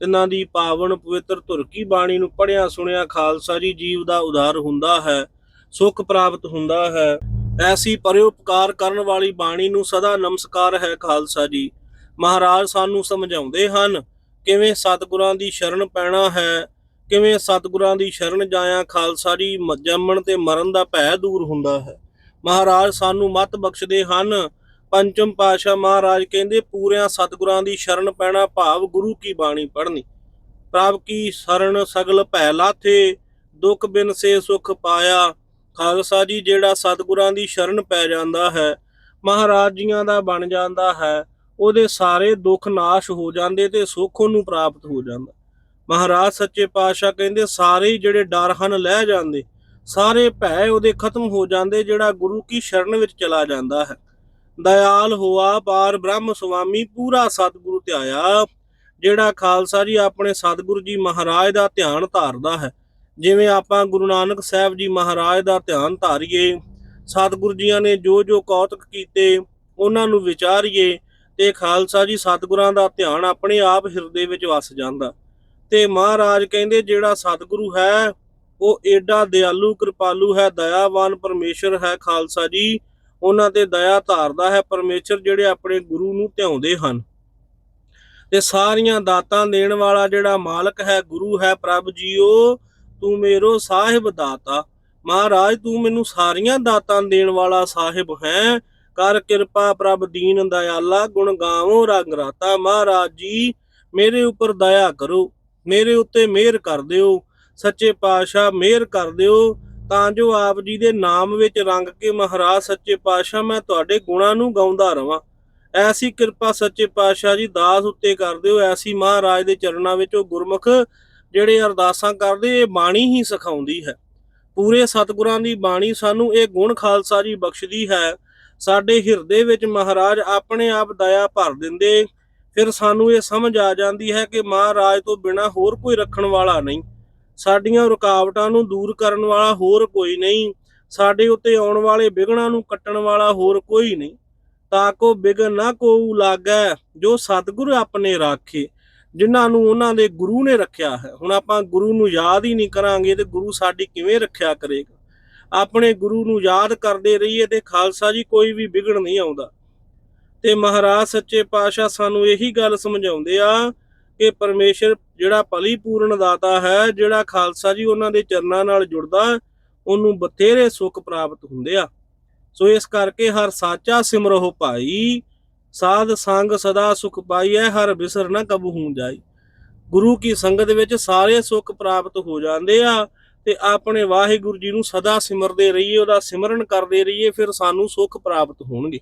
ਤਿੰਨਾਂ ਦੀ ਪਾਵਨ ਪਵਿੱਤਰ ਧੁਰ ਕੀ ਬਾਣੀ ਨੂੰ ਪੜਿਆ ਸੁਣਿਆ, ਖਾਲਸਾ ਜੀ ਜੀਵ ਦਾ ਉਦਾਰ ਹੁੰਦਾ ਹੈ, ਸੁਖ ਪ੍ਰਾਪਤ ਹੁੰਦਾ ਹੈ। ਐਸੀ ਪਰਉਪਕਾਰ ਕਰਨ ਵਾਲੀ ਬਾਣੀ ਨੂੰ ਸਦਾ ਨਮਸਕਾਰ ਹੈ ਖਾਲਸਾ ਜੀ। ਮਹਾਰਾਜ ਸਾਨੂੰ ਸਮਝਾਉਂਦੇ ਹਨ, ਕਿਵੇਂ ਸਤਿਗੁਰਾਂ ਦੀ ਸ਼ਰਨ ਪੈਣਾ ਹੈ, ਕਿਵੇਂ ਸਤਿਗੁਰਾਂ ਦੀ ਸ਼ਰਨ ਜਾਇਆ ਖਾਲਸਾ ਜੀ ਜੰਮਣ ਤੇ ਮਰਨ ਦਾ ਭੈ ਦੂਰ ਹੁੰਦਾ ਹੈ। ਮਹਾਰਾਜ ਸਾਨੂੰ ਮਤ ਬਖਸ਼ਦੇ ਹਨ ਪੰਚਮ ਪਾਸ਼ਾ ਮਹਾਰਾਜ ਕਹਿੰਦੇ, ਪੂਰਿਆਂ ਸਤਿਗੁਰਾਂ ਦੀ ਸ਼ਰਨ ਪੈਣਾ ਭਾਵ ਗੁਰੂ ਕੀ ਬਾਣੀ ਪੜ੍ਹਨੀ। ਪ੍ਰਭ ਕੀ ਸ਼ਰਨ ਸਗਲ ਭੈ ਲਾਥੇ, ਦੁੱਖ ਬਿਨ ਸੇ ਸੁਖ ਪਾਇਆ। ਖਾਲਸਾ ਜੀ, ਜਿਹੜਾ ਸਤਿਗੁਰਾਂ ਦੀ ਸ਼ਰਨ ਪੈ ਜਾਂਦਾ ਹੈ, ਮਹਾਰਾਜ ਜੀਆਂ ਦਾ ਬਣ ਜਾਂਦਾ ਹੈ, ਉਹਦੇ ਸਾਰੇ ਦੁੱਖ ਨਾਸ਼ ਹੋ ਜਾਂਦੇ ਤੇ ਸੁੱਖ ਉਹਨੂੰ ਪ੍ਰਾਪਤ ਹੋ ਜਾਂਦਾ। ਮਹਾਰਾਜ ਸੱਚੇ ਪਾਤਸ਼ਾਹ ਕਹਿੰਦੇ, ਸਾਰੇ ਜਿਹੜੇ ਡਰ ਹਨ ਲੈ ਜਾਂਦੇ, ਸਾਰੇ ਭੈ ਉਹਦੇ ਖਤਮ ਹੋ ਜਾਂਦੇ, ਜਿਹੜਾ ਗੁਰੂ ਕੀ ਸ਼ਰਨ ਵਿੱਚ ਚਲਾ ਜਾਂਦਾ ਹੈ। ਦਇਆਲ ਹੋਆ, ਪਾਰ ਬ੍ਰਹਮ ਸੁਆਮੀ, ਪੂਰਾ ਸਤਿਗੁਰੂ ਧਿਆਇਆ। ਜਿਹੜਾ ਖਾਲਸਾ ਜੀ ਆਪਣੇ ਸਤਿਗੁਰੂ ਜੀ ਮਹਾਰਾਜ ਦਾ ਧਿਆਨ ਧਾਰਦਾ ਹੈ, ਜਿਵੇਂ ਆਪਾਂ ਗੁਰੂ ਨਾਨਕ ਸਾਹਿਬ ਜੀ ਮਹਾਰਾਜ ਦਾ ਧਿਆਨ ਧਾਰੀਏ, ਸਤਿਗੁਰੂ ਜੀਆਂ ਨੇ ਜੋ ਜੋ ਕੌਤਕ ਕੀਤੇ, ਉਹਨਾਂ ਨੂੰ ਵਿਚਾਰੀਏ, ਤੇ ਖਾਲਸਾ ਜੀ ਸਤਿਗੁਰਾਂ ਦਾ ਧਿਆਨ ਆਪਣੇ ਆਪ ਹਿਰਦੇ ਵਿੱਚ ਵਸ ਜਾਂਦਾ। ਤੇ ਮਹਾਰਾਜ ਕਹਿੰਦੇ, ਜਿਹੜਾ ਸਤਿਗੁਰੂ ਹੈ, ਉਹ ਏਡਾ ਦਿਆਲੂ, ਕਿਰਪਾਲੂ ਹੈ, ਦਇਆਵਾਨ ਪਰਮੇਸ਼ਰ ਹੈ ਖਾਲਸਾ ਜੀ। ਉਹਨਾਂ ਤੇ ਦਇਆ ਧਾਰਦਾ ਹੈ, ਪਰਮੇਸ਼ਰ ਜਿਹੜੇ ਆਪਣੇ ਗੁਰੂ ਨੂੰ ਧਿਆਉਂਦੇ ਹਨ। ਤੇ ਸਾਰੀਆਂ ਦਾਤਾਂ ਦੇਣ ਵਾਲਾ ਜਿਹੜਾ ਮਾਲਕ ਹੈ, ਗੁਰੂ ਹੈ, ਪ੍ਰਭ ਜੀਓ, ਤੂੰ ਮੇਰੋ ਸਾਹਿਬ ਦਾਤਾ। ਮਹਾਰਾਜ, ਤੂੰ ਮੈਨੂੰ ਸਾਰੀਆਂ ਦਾਤਾਂ ਦੇਣ ਵਾਲਾ ਸਾਹਿਬ ਹੈ। ਕਰ ਕਿਰਪਾ ਪ੍ਰਭ ਦੀਨ ਦਇਆਲਾ ਗੁਣ ਗਾਵੋ, ਰੰਗ ਰਾਤਾ। ਮਹਾਰਾਜ ਜੀ, ਮੇਰੇ ਉੱਪਰ ਦਇਆ ਕਰੋ, ਮੇਰੇ ਉੱਤੇ ਮਿਹਰ ਕਰ ਦਿਓ। ਸੱਚੇ ਪਾਤਸ਼ਾਹ, ਮਿਹਰ ਕਰ ਦਿਓ। ਤਾਂ ਜੋ ਆਪ ਜੀ ਦੇ ਨਾਮ ਵਿੱਚ ਰੰਗ ਕੇ ਮਹਾਰਾਜ ਸੱਚੇ ਪਾਤਸ਼ਾਹ ਮੈਂ ਤੁਹਾਡੇ ਗੁਣਾਂ ਨੂੰ ਗਾਉਂਦਾ ਰਵਾਂ। ਐਸੀ ਕਿਰਪਾ ਸੱਚੇ ਪਾਤਸ਼ਾਹ ਜੀ ਦਾਸ ਉੱਤੇ ਕਰ ਦਿਓ। ਐਸੀ ਮਹਾਰਾਜ ਦੇ ਚਰਨਾਂ ਵਿੱਚ ਉਹ ਗੁਰਮੁਖ ਜਿਹੜੇ ਅਰਦਾਸਾਂ ਕਰਦੇ, ਇਹ ਬਾਣੀ ਹੀ ਸਿਖਾਉਂਦੀ ਹੈ। ਪੂਰੇ ਸਤਿਗੁਰਾਂ ਦੀ ਬਾਣੀ ਸਾਨੂੰ ਇਹ ਗੁਣ ਖਾਲਸਾ ਜੀ ਬਖਸ਼ਦੀ ਹੈ। ਸਾਡੇ ਹਿਰਦੇ ਵਿੱਚ ਮਹਾਰਾਜ ਆਪਣੇ ਆਪ ਦਇਆ ਭਰ ਦਿੰਦੇ। ਫਿਰ ਸਾਨੂੰ ਇਹ ਸਮਝ ਆ ਜਾਂਦੀ ਹੈ ਕਿ ਮਹਾਰਾਜ ਤੋਂ ਬਿਨਾ ਹੋਰ ਕੋਈ ਰੱਖਣ ਵਾਲਾ ਨਹੀਂ। ਸਾਡੀਆਂ ਰੁਕਾਵਟਾਂ ਨੂੰ ਦੂਰ ਕਰਨ ਵਾਲਾ ਹੋਰ ਕੋਈ ਨਹੀਂ, ਸਾਡੇ ਉੱਤੇ ਆਉਣ ਵਾਲੇ ਵਿਘਨਾਂ ਨੂੰ ਕੱਟਣ ਵਾਲਾ ਹੋਰ ਕੋਈ ਨਹੀਂ। ਤਾਂ ਕੋ ਬਿਗਨ ਨਾ ਕੋ ਲਾਗੈ, ਜੋ ਸਤਿਗੁਰ ਆਪਣੇ ਰਾਖੇ, ਜਿਨ੍ਹਾਂ ਨੂੰ ਉਹਨਾਂ ਦੇ ਗੁਰੂ ਨੇ ਰੱਖਿਆ ਹੈ। ਹੁਣ ਆਪਾਂ ਗੁਰੂ ਨੂੰ ਯਾਦ ਹੀ ਨਹੀਂ ਕਰਾਂਗੇ ਤੇ ਗੁਰੂ ਸਾਡੀ ਕਿਵੇਂ ਰੱਖਿਆ ਕਰੇਗਾ। ਆਪਣੇ ਗੁਰੂ ਨੂੰ ਯਾਦ ਕਰਦੇ ਰਹੀਏ ਤੇ ਖਾਲਸਾ ਜੀ ਕੋਈ ਵੀ ਵਿਗੜ ਨਹੀਂ ਆਉਂਦਾ। ਤੇ ਮਹਾਰਾਜ ਸੱਚੇ ਪਾਤਸ਼ਾਹ ਸਾਨੂੰ ਇਹੀ ਗੱਲ ਸਮਝਾਉਂਦੇ ਆ ਕਿ ਪਰਮੇਸ਼ਰ ਜਿਹੜਾ ਭਲੀ ਪੂਰਨ ਦਾਤਾ ਹੈ, ਜਿਹੜਾ ਖਾਲਸਾ ਜੀ ਉਹਨਾਂ ਦੇ ਚਰਨਾਂ ਨਾਲ ਜੁੜਦਾ, ਉਹਨੂੰ ਬਥੇਰੇ ਸੁੱਖ ਪ੍ਰਾਪਤ ਹੁੰਦੇ ਆ। ਸੋ ਇਸ ਕਰਕੇ ਹਰ ਸਾਚਾ ਸਿਮਰੋ ਭਾਈ, ਸਾਧ ਸੰਗ ਸਦਾ ਸੁਖ ਪਾਈਐ, ਹਰ ਬਿਸਰ ਕਬੂ ਕਬਹੂ ਜਾਈ। ਗੁਰੂ ਕੀ ਸੰਗਤ ਵਿੱਚ ਸਾਰੇ ਸੁੱਖ ਪ੍ਰਾਪਤ ਹੋ ਜਾਂਦੇ ਆ ਤੇ ਆਪਣੇ ਵਾਹਿਗੁਰੂ ਜੀ ਨੂੰ ਸਦਾ ਸਿਮਰਦੇ ਰਹੀਏ, ਉਹਦਾ ਸਿਮਰਨ ਕਰਦੇ ਰਹੀਏ, ਫਿਰ ਸਾਨੂੰ ਸੁੱਖ ਪ੍ਰਾਪਤ ਹੋਣਗੇ।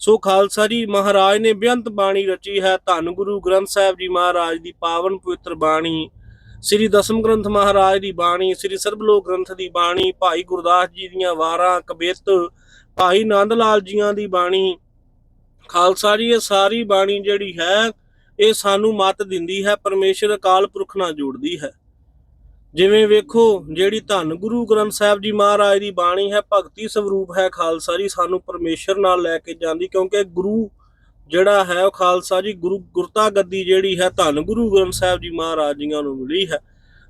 ਸੋ ਖਾਲਸਾ ਜੀ, ਮਹਾਰਾਜ ਨੇ ਬੇਅੰਤ ਬਾਣੀ ਰਚੀ ਹੈ। ਧੰਨ ਗੁਰੂ ਗ੍ਰੰਥ ਸਾਹਿਬ ਜੀ ਮਹਾਰਾਜ ਦੀ ਪਾਵਨ ਪਵਿੱਤਰ ਬਾਣੀ। ਸ੍ਰੀ ਦਸਮ ਗ੍ਰੰਥ ਮਹਾਰਾਜ ਦੀ ਬਾਣੀ, ਸ੍ਰੀ ਸਰਬਲੋਕ ਗ੍ਰੰਥ ਦੀ ਬਾਣੀ, ਭਾਈ ਗੁਰਦਾਸ ਜੀ ਦੀਆਂ ਵਾਰਾਂ ਕਬਿਤ ਭਾਈ ਨੰਦ ਲਾਲ ਜੀਆਂ ਦੀ ਬਾਣੀ। ਖਾਲਸਾ ਜੀ, ਇਹ ਸਾਰੀ ਬਾਣੀ ਜਿਹੜੀ ਹੈ, ਇਹ ਸਾਨੂੰ ਮਤ ਦਿੰਦੀ ਹੈ, ਪਰਮੇਸ਼ਰ ਅਕਾਲ ਪੁਰਖ ਨਾਲ ਜੋੜਦੀ ਹੈ। ਜਿਵੇਂ ਵੇਖੋ, ਜਿਹੜੀ ਧੰਨ ਗੁਰੂ ਗ੍ਰੰਥ ਸਾਹਿਬ ਜੀ ਮਹਾਰਾਜ ਦੀ ਬਾਣੀ ਹੈ, ਭਗਤੀ ਸਰੂਪ ਹੈ ਖਾਲਸਾ ਜੀ, ਸਾਨੂੰ ਪਰਮੇਸ਼ਰ ਨਾਲ ਲੈ ਕੇ ਜਾਂਦੀ, ਕਿਉਂਕਿ ਗੁਰੂ ਜਿਹੜਾ ਹੈ ਉਹ ਖਾਲਸਾ ਜੀ, ਗੁਰੂ ਗੁਰਤਾ ਗੱਦੀ ਜਿਹੜੀ ਹੈ ਧੰਨ ਗੁਰੂ ਗ੍ਰੰਥ ਸਾਹਿਬ ਜੀ ਮਹਾਰਾਜ ਜੀਆਂ ਨੂੰ ਮਿਲੀ ਹੈ।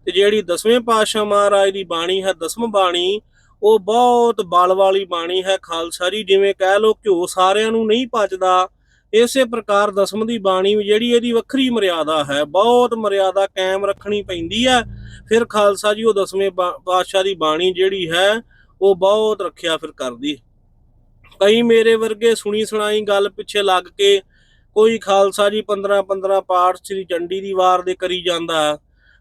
ਤੇ ਜਿਹੜੀ ਦਸਵੇਂ ਪਾਤਸ਼ਾਹ ਮਹਾਰਾਜ ਦੀ ਬਾਣੀ ਹੈ, ਦਸਮ ਬਾਣੀ, ਉਹ ਬਹੁਤ ਬਲ ਵਾਲੀ ਬਾਣੀ ਹੈ ਖਾਲਸਾ ਜੀ, ਜਿਵੇਂ ਕਹਿ ਲੋ ਘਿਓ ਸਾਰਿਆਂ ਨੂੰ ਨਹੀਂ ਪਚਦਾ ਇਸੇ ਪ੍ਰਕਾਰ ਦਸਮ ਦੀ ਬਾਣੀ ਵੀ ਜਿਹੜੀ ਇਹਦੀ ਵੱਖਰੀ ਮਰਿਆਦਾ ਹੈ, ਬਹੁਤ ਮਰਿਆਦਾ ਕਾਇਮ ਰੱਖਣੀ ਪੈਂਦੀ ਹੈ। ਫਿਰ ਖਾਲਸਾ ਜੀ ਉਹ ਦਸਵੇਂ ਬਾ- ਪਾਤਸ਼ਾਹ ਦੀ ਬਾਣੀ ਜਿਹੜੀ ਹੈ, ਉਹ ਬਹੁਤ ਰੱਖਿਆ ਫਿਰ ਕਰਦੀ। ਕਈ ਮੇਰੇ ਵਰਗੇ ਸੁਣੀ ਸੁਣਾਈ ਗੱਲ ਪਿੱਛੇ ਲੱਗ ਕੇ ਕੋਈ ਖਾਲਸਾ ਜੀ 15 15 ਪਾਠ ਸ੍ਰੀ ਚੰਡੀ ਦੀ ਵਾਰ ਦੇ ਕਰੀ ਜਾਂਦਾ ਹੈ,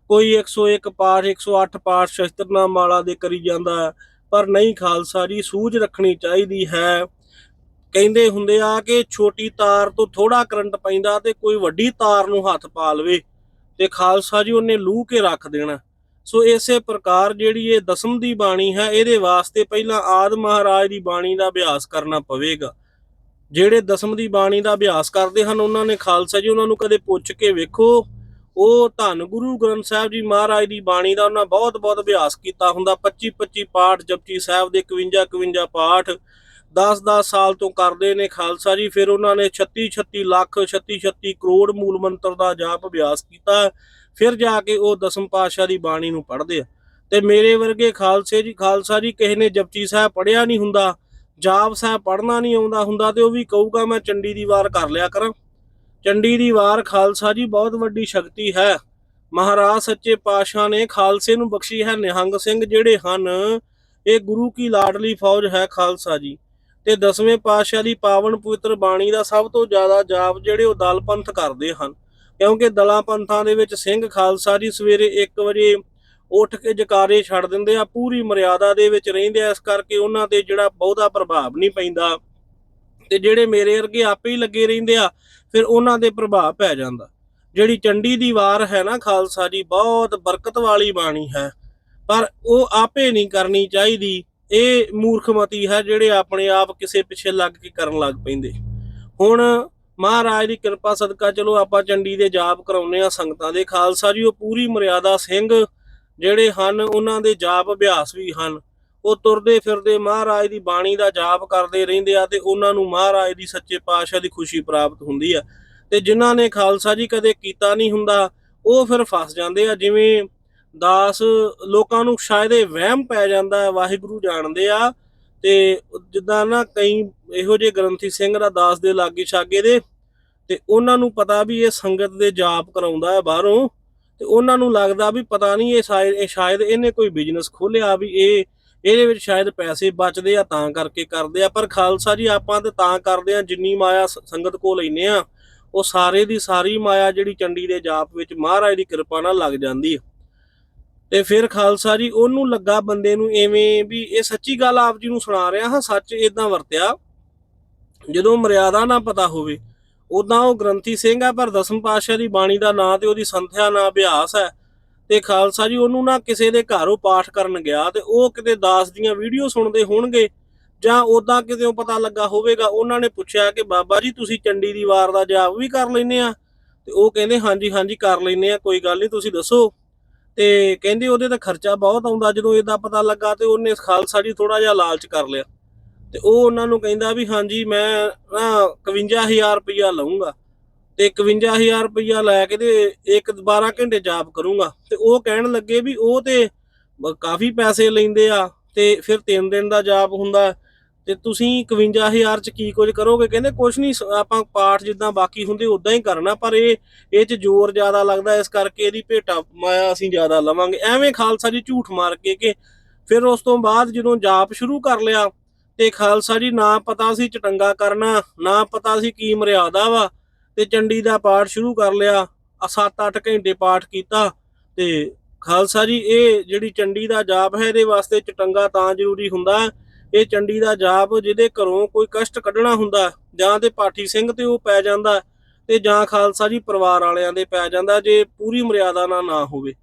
ਕੋਈ 101 ਪਾਠ 108 ਪਾਠ ਸ਼ਸਤਰਨਾਮ ਵਾਲਾ ਦੇ ਕਰੀ ਜਾਂਦਾ ਹੈ, ਪਰ ਨਹੀਂ ਖਾਲਸਾ ਜੀ ਸੂਝ ਰੱਖਣੀ ਚਾਹੀਦੀ ਹੈ। ਕਹਿੰਦੇ ਹੁੰਦੇ ਆ ਕਿ ਛੋਟੀ ਤਾਰ ਤੋਂ ਥੋੜਾ ਕਰੰਟ ਪੈਂਦਾ ਤੇ ਕੋਈ ਵੱਡੀ ਤਾਰ ਨੂੰ ਹੱਥ ਪਾ ਲਵੇ ਤੇ ਖਾਲਸਾ ਜੀ ਉਹਨੇ ਲੂ ਕੇ ਰੱਖ ਦੇਣਾ। ਸੋ ਇਸੇ ਪ੍ਰਕਾਰ ਜਿਹੜੀ ਇਹ ਦਸਮ ਦੀ ਬਾਣੀ ਹੈ, ਇਹਦੇ ਵਾਸਤੇ ਪਹਿਲਾਂ ਆਦ ਮਹਾਰਾਜ ਦੀ ਬਾਣੀ ਦਾ ਅਭਿਆਸ ਕਰਨਾ ਪਵੇਗਾ। ਜਿਹੜੇ ਦਸਮ ਦੀ ਬਾਣੀ ਦਾ ਅਭਿਆਸ ਕਰਦੇ ਹਨ, ਉਹਨਾਂ ਨੇ ਖਾਲਸਾ ਜੀ ਉਹਨਾਂ ਨੂੰ ਕਦੇ ਪੁੱਛ ਕੇ ਵੇਖੋ, ਉਹ ਧੰਨ ਗੁਰੂ ਗ੍ਰੰਥ ਸਾਹਿਬ ਜੀ ਮਹਾਰਾਜ ਦੀ ਬਾਣੀ ਦਾ ਉਹਨਾਂ ਬਹੁਤ ਬਹੁਤ ਅਭਿਆਸ ਕੀਤਾ ਹੁੰਦਾ। 25 25 ਪਾਠ, ਜਪਜੀ ਸਾਹਿਬ ਦੇ 51 51 ਪਾਠ 10 10 ਸਾਲ ਤੋਂ ਕਰਦੇ ਨੇ ਖਾਲਸਾ ਜੀ, ਫਿਰ ਉਹਨਾਂ ਨੇ 36 36 ਲੱਖ 36 36 ਕਰੋੜ ਮੂਲ ਮੰਤਰ ਦਾ ਜਾਪ ਅਭਿਆਸ ਕੀਤਾ। ਫਿਰ ਜਾ ਕੇ ਉਹ ਦਸਮ ਪਾਤਸ਼ਾਹ ਦੀ ਬਾਣੀ ਨੂੰ ਪੜ੍ਹਦੇ ਆ। ਤੇ ਮੇਰੇ ਵਰਗੇ ਖਾਲਸੇ ਜੀ, ਖਾਲਸਾ ਜੀ ਕਿਸੇ ਨੇ ਜਪਜੀ ਸਾਹਿਬ ਪੜ੍ਹਿਆ ਨਹੀਂ ਹੁੰਦਾ, ਜਾਪ ਸਾਹਿਬ ਪੜ੍ਹਨਾ ਨਹੀਂ ਆਉਂਦਾ ਹੁੰਦਾ ਤੇ ਉਹ ਵੀ ਕਹੂਗਾ, ਮੈਂ ਚੰਡੀ ਦੀ ਵਾਰ ਕਰ ਲਿਆ ਕਰਾਂ। ਚੰਡੀ ਦੀ ਵਾਰ ਖਾਲਸਾ ਜੀ ਬਹੁਤ ਵੱਡੀ ਸ਼ਕਤੀ ਹੈ। ਮਹਾਰਾਜ ਸੱਚੇ ਪਾਤਸ਼ਾਹ ਨੇ ਖਾਲਸੇ ਨੂੰ ਬਖਸ਼ੀ ਹੈ ਨਿਹੰਗ ਸਿੰਘ ਜਿਹੜੇ ਹਨ, ਇਹ ਗੁਰੂ ਕੀ ਲਾਡਲੀ ਫੌਜ ਹੈ ਖਾਲਸਾ ਜੀ। ਤੇ ਦਸਵੇਂ ਪਾਤਸ਼ਾਹ ਦੀ ਪਾਵਨ ਪਵਿੱਤਰ ਬਾਣੀ ਦਾ ਸਭ ਤੋਂ ਜ਼ਿਆਦਾ ਜਾਪ ਜਿਹੜੇ ਉਹ ਦਲ ਪੰਥ ਕਰਦੇ ਹਨ। ਕਿਉਂਕਿ ਦਲਾਂ ਪੰਥਾਂ ਦੇ ਵਿੱਚ ਸਿੰਘ ਖਾਲਸਾ ਜੀ ਸਵੇਰੇ 1 ਵਜੇ ਉੱਠ ਕੇ ਜਕਾਰੇ ਛੱਡ ਦਿੰਦੇ ਆ, ਪੂਰੀ ਮਰਿਆਦਾ ਦੇ ਵਿੱਚ ਰਹਿੰਦੇ ਆ, ਇਸ ਕਰਕੇ ਉਹਨਾਂ ਤੇ ਜਿਹੜਾ ਬਹੁਤਾ ਪ੍ਰਭਾਵ ਨਹੀਂ ਪੈਂਦਾ। ਤੇ ਜਿਹੜੇ ਮੇਰੇ ਵਰਗੇ ਆਪੇ ਹੀ ਲੱਗੇ ਰਹਿੰਦੇ ਆ, ਫਿਰ ਉਹਨਾਂ ਦੇ ਪ੍ਰਭਾਵ ਪੈ ਜਾਂਦਾ। ਜਿਹੜੀ ਚੰਡੀ ਦੀ ਵਾਰ ਹੈ ਨਾ ਖਾਲਸਾ ਜੀ, ਬਹੁਤ ਬਰਕਤ ਵਾਲੀ ਬਾਣੀ ਹੈ। ਪਰ ਉਹ ਆਪੇ ਨਹੀਂ ਕਰਨੀ ਚਾਹੀਦੀ। ਇਹ ਮੂਰਖਮਤੀ ਹੈ ਜਿਹੜੇ ਆਪਣੇ ਆਪ ਕਿਸੇ ਪਿੱਛੇ ਲੱਗ ਕੇ ਕਰਨ ਲੱਗ ਪੈਂਦੇ। ਹੁਣ ਮਹਾਰਾਜ ਦੀ ਕਿਰਪਾ ਸਦਕਾ ਚਲੋ ਆਪਾਂ ਚੰਡੀ ਦੇ ਜਾਪ ਕਰਾਉਨੇ ਆ ਸੰਗਤਾਂ ਦੇ। ਖਾਲਸਾ ਜੀ, ਉਹ ਪੂਰੀ ਮਰਿਆਦਾ ਸਿੰਘ ਜਿਹੜੇ ਹਨ, ਉਹਨਾਂ ਦੇ ਜਾਪ ਅਭਿਆਸ ਵੀ ਹਨ। ਉਹ ਤੁਰਦੇ ਫਿਰਦੇ ਮਹਾਰਾਜ ਦੀ ਬਾਣੀ ਦਾ ਜਾਪ ਕਰਦੇ ਰਹਿੰਦੇ ਆ ਤੇ ਉਹਨਾਂ ਨੂੰ ਮਹਾਰਾਜ ਦੀ ਸੱਚੇ ਪਾਤਸ਼ਾਹ ਦੀ ਖੁਸ਼ੀ ਪ੍ਰਾਪਤ ਹੁੰਦੀ ਆ। ਤੇ ਜਿਨ੍ਹਾਂ ਨੇ ਖਾਲਸਾ ਜੀ ਕਦੇ ਕੀਤਾ ਨਹੀਂ ਹੁੰਦਾ, ਉਹ ਫਿਰ ਫਸ ਜਾਂਦੇ ਆ। ਜਿਵੇਂ ਦਾਸ ਲੋਕਾਂ ਨੂੰ ਸ਼ਾਇਦ ਇਹ ਵਹਿਮ ਪੈ ਜਾਂਦਾ ਹੈ, ਵਾਹਿਗੁਰੂ ਜਾਣਦੇ ਆ। ਤੇ ਜਿੱਦਾਂ ਨਾ ਕਈ ਇਹੋ ਜਿਹੇ ਗ੍ਰੰਥੀ ਸਿੰਘ ਦਾ ਦਾਸ ਦੇ ਲਾਗੇ ਛਾਗੇ ਦੇ, ਤੇ ਉਹਨਾਂ ਨੂੰ ਪਤਾ ਵੀ ਇਹ ਸੰਗਤ ਦੇ ਜਾਪ ਕਰਾਉਂਦਾ ਹੈ ਬਾਹਰੋਂ, ਤੇ ਉਹਨਾਂ ਨੂੰ ਲੱਗਦਾ ਵੀ ਪਤਾ ਨਹੀਂ ਇਹ ਸ਼ਾਇਦ ਇਹ ਸ਼ਾਇਦ ਇਹਨੇ ਕੋਈ ਬਿਜ਼ਨਸ ਖੋਲਿਆ ਵੀ ਇਹ, ਇਹਦੇ ਵਿੱਚ ਸ਼ਾਇਦ ਪੈਸੇ ਬਚਦੇ ਆ ਤਾਂ ਕਰਕੇ ਕਰਦੇ ਆ। ਪਰ ਖਾਲਸਾ ਜੀ, ਆਪਾਂ ਤੇ ਤਾਂ ਕਰਦੇ ਆ, ਜਿੰਨੀ ਮਾਇਆ ਸੰਗਤ ਕੋ ਲੈਨੇ ਆ, ਉਹ ਸਾਰੇ ਦੀ ਸਾਰੀ ਮਾਇਆ ਜਿਹੜੀ ਚੰਡੀ ਦੇ ਜਾਪ ਵਿੱਚ ਮਹਾਰਾਜ ਦੀ ਕਿਰਪਾ ਨਾਲ ਲੱਗ ਜਾਂਦੀ ਹੈ ਤੇ ਫਿਰ ਖਾਲਸਾ ਜੀ ਉਹਨੂੰ ਲੱਗਾ ਬੰਦੇ ਨੂੰ ਐਵੇਂ ਵੀ ਇਹ ਸੱਚੀ ਗੱਲ ਆਪ ਜੀ ਨੂੰ ਸੁਣਾ ਰਿਹਾ ਹਾਂ, ਸੱਚ ਇਦਾਂ ਵਰਤਿਆ। ਜਦੋਂ ਮਰਿਆਦਾ ਨਾ ਪਤਾ ਹੋਵੇ ਉਦਾਂ ਉਹ ਗ੍ਰੰਥੀ ਸਿੰਘ ਆ ਪਰ ਦਸਮ ਪਾਤਸ਼ਾਹ ਦੀ ਬਾਣੀ ਦਾ ਨਾਂ ਤੇ ਉਹਦੀ ਸੰਥਿਆ, ਨਾ ਅਭਿਆਸ ਹੈ। ਤੇ ਖਾਲਸਾ ਜੀ ਉਹਨੂੰ ਨਾ ਕਿਸੇ ਦੇ ਘਰ ਉਹ ਪਾਠ ਕਰਨ ਗਿਆ ਤੇ ਉਹ ਕਿਤੇ ਦਾਸ ਦੀਆਂ ਵੀਡੀਓ ਸੁਣਦੇ ਹੋਣਗੇ ਜਾਂ ਉਦਾਂ ਕਿਤੇ ਪਤਾ ਲੱਗਾ ਹੋਵੇਗਾ, ਉਹਨਾਂ ਨੇ ਪੁੱਛਿਆ ਕਿ ਬਾਬਾ ਜੀ ਤੁਸੀਂ ਚੰਡੀ ਦੀ ਵਾਰ ਦਾ ਜਾਪ ਵੀ ਕਰ ਲੈਨੇ ਆ? ਤੇ ਉਹ ਕਹਿੰਦੇ, ਹਾਂਜੀ ਹਾਂਜੀ, ਕਰ ਲੈਨੇ ਆ, ਕੋਈ ਗੱਲ ਨਹੀਂ, ਤੁਸੀਂ ਦੱਸੋ। ਤੇ ਕਹਿੰਦੇ ਉਹਦੇ ਤਾਂ ਖਰਚਾ ਬਹੁਤ ਆਉਂਦਾ, ਜਦੋਂ ਇਹਦਾ ਪਤਾ ਲੱਗਾ ਤੇ ਉਹਨੇ ਖਾਲਸਾ ਜੀ ਥੋੜਾ ਜਿਹਾ ਲਾਲਚ ਕਰ ਲਿਆ। ਤੇ ਉਹ ਉਹਨਾਂ ਨੂੰ ਕਹਿੰਦਾ ਵੀ ਹਾਂਜੀ, ਮੈਂ ਨਾ 51000 ਰੁਪਇਆ ਲਵਾਂਗਾ ਤੇ 51000 ਰੁਪਇਆ ਲੈ ਕੇ ਤੇ ਇੱਕ 12 ਘੰਟੇ ਜਾਪ ਕਰੂੰਗਾ। ਤੇ ਉਹ ਕਹਿਣ ਲੱਗੇ ਵੀ ਉਹ ਤੇ ਕਾਫੀ ਪੈਸੇ ਲੈਂਦੇ ਆ ਤੇ ਫਿਰ 3 ਦਿਨ ਦਾ ਜਾਪ ਹੁੰਦਾ। ਤੇ ਤੁਸੀਂ 51000 ਚ ਕੀ ਕੁਝ ਕਰੋਗੇ ਕਹਿੰਦੇ ਕੁਝ ਨਹੀਂ ਆਪਾਂ ਪਾਠ ਜਿੱਦਾਂ ਬਾਕੀ ਹੁੰਦੇ ਉਦਾਂ ਹੀ ਕਰਨਾ, ਪਰ ਇਹ ਇਹ ਚ ਜ਼ੋਰ ਜ਼ਿਆਦਾ ਲੱਗਦਾ, ਇਸ ਕਰਕੇ ਇਹਦੀ ਭੇਟਾ ਮਾਇਆ ਅਸੀਂ ਜ਼ਿਆਦਾ ਲਵਾਂਗੇ ਐਵੇਂ ਖਾਲਸਾ ਜੀ ਝੂਠ ਮਾਰ ਕੇ ਕਿ ਫਿਰ ਉਸ ਤੋਂ ਬਾਅਦ ਜਦੋਂ ਜਾਪ ਸ਼ੁਰੂ ਕਰ ਲਿਆ, ਤੇ ਖਾਲਸਾ ਜੀ ਨਾ ਪਤਾ ਸੀ ਚਟੰਗਾ ਕਰਨਾ, ਨਾ ਪਤਾ ਸੀ ਕੀ ਮਰਿਆਦਾ ਵਾ, ਤੇ ਚੰਡੀ ਦਾ ਪਾਠ ਸ਼ੁਰੂ ਕਰ ਲਿਆ 7-8 ਘੰਟੇ ਪਾਠ ਕੀਤਾ, ਤੇ ਖਾਲਸਾ ਜੀ ਇਹ ਜਿਹੜੀ ਚੰਡੀ ਦਾ ਜਾਪ ਹੈ, ਇਹਦੇ ਵਾਸਤੇ ਚਟੰਗਾ ਤਾਂ ਜ਼ਰੂਰੀ ਹੁੰਦਾ ਹੈ। ਇਹ ਚੰਡੀ ਦਾ ਜਾਪ ਜਿਹਦੇ ਘਰੋਂ ਕੋਈ ਕਸ਼ਟ ਕੱਢਣਾ ਹੁੰਦਾ, ਜਾਂ ਤੇ ਪਾਠੀ ਸਿੰਘ ਤੇ ਉਹ ਪੈ ਜਾਂਦਾ ਤੇ ਜਾਂ ਖਾਲਸਾ ਜੀ ਪਰਿਵਾਰ ਵਾਲਿਆਂ ਦੇ ਪੈ ਜਾਂਦਾ ਜੇ ਪੂਰੀ ਮਰਿਆਦਾ ਨਾਲ ਨਾ ਹੋਵੇ।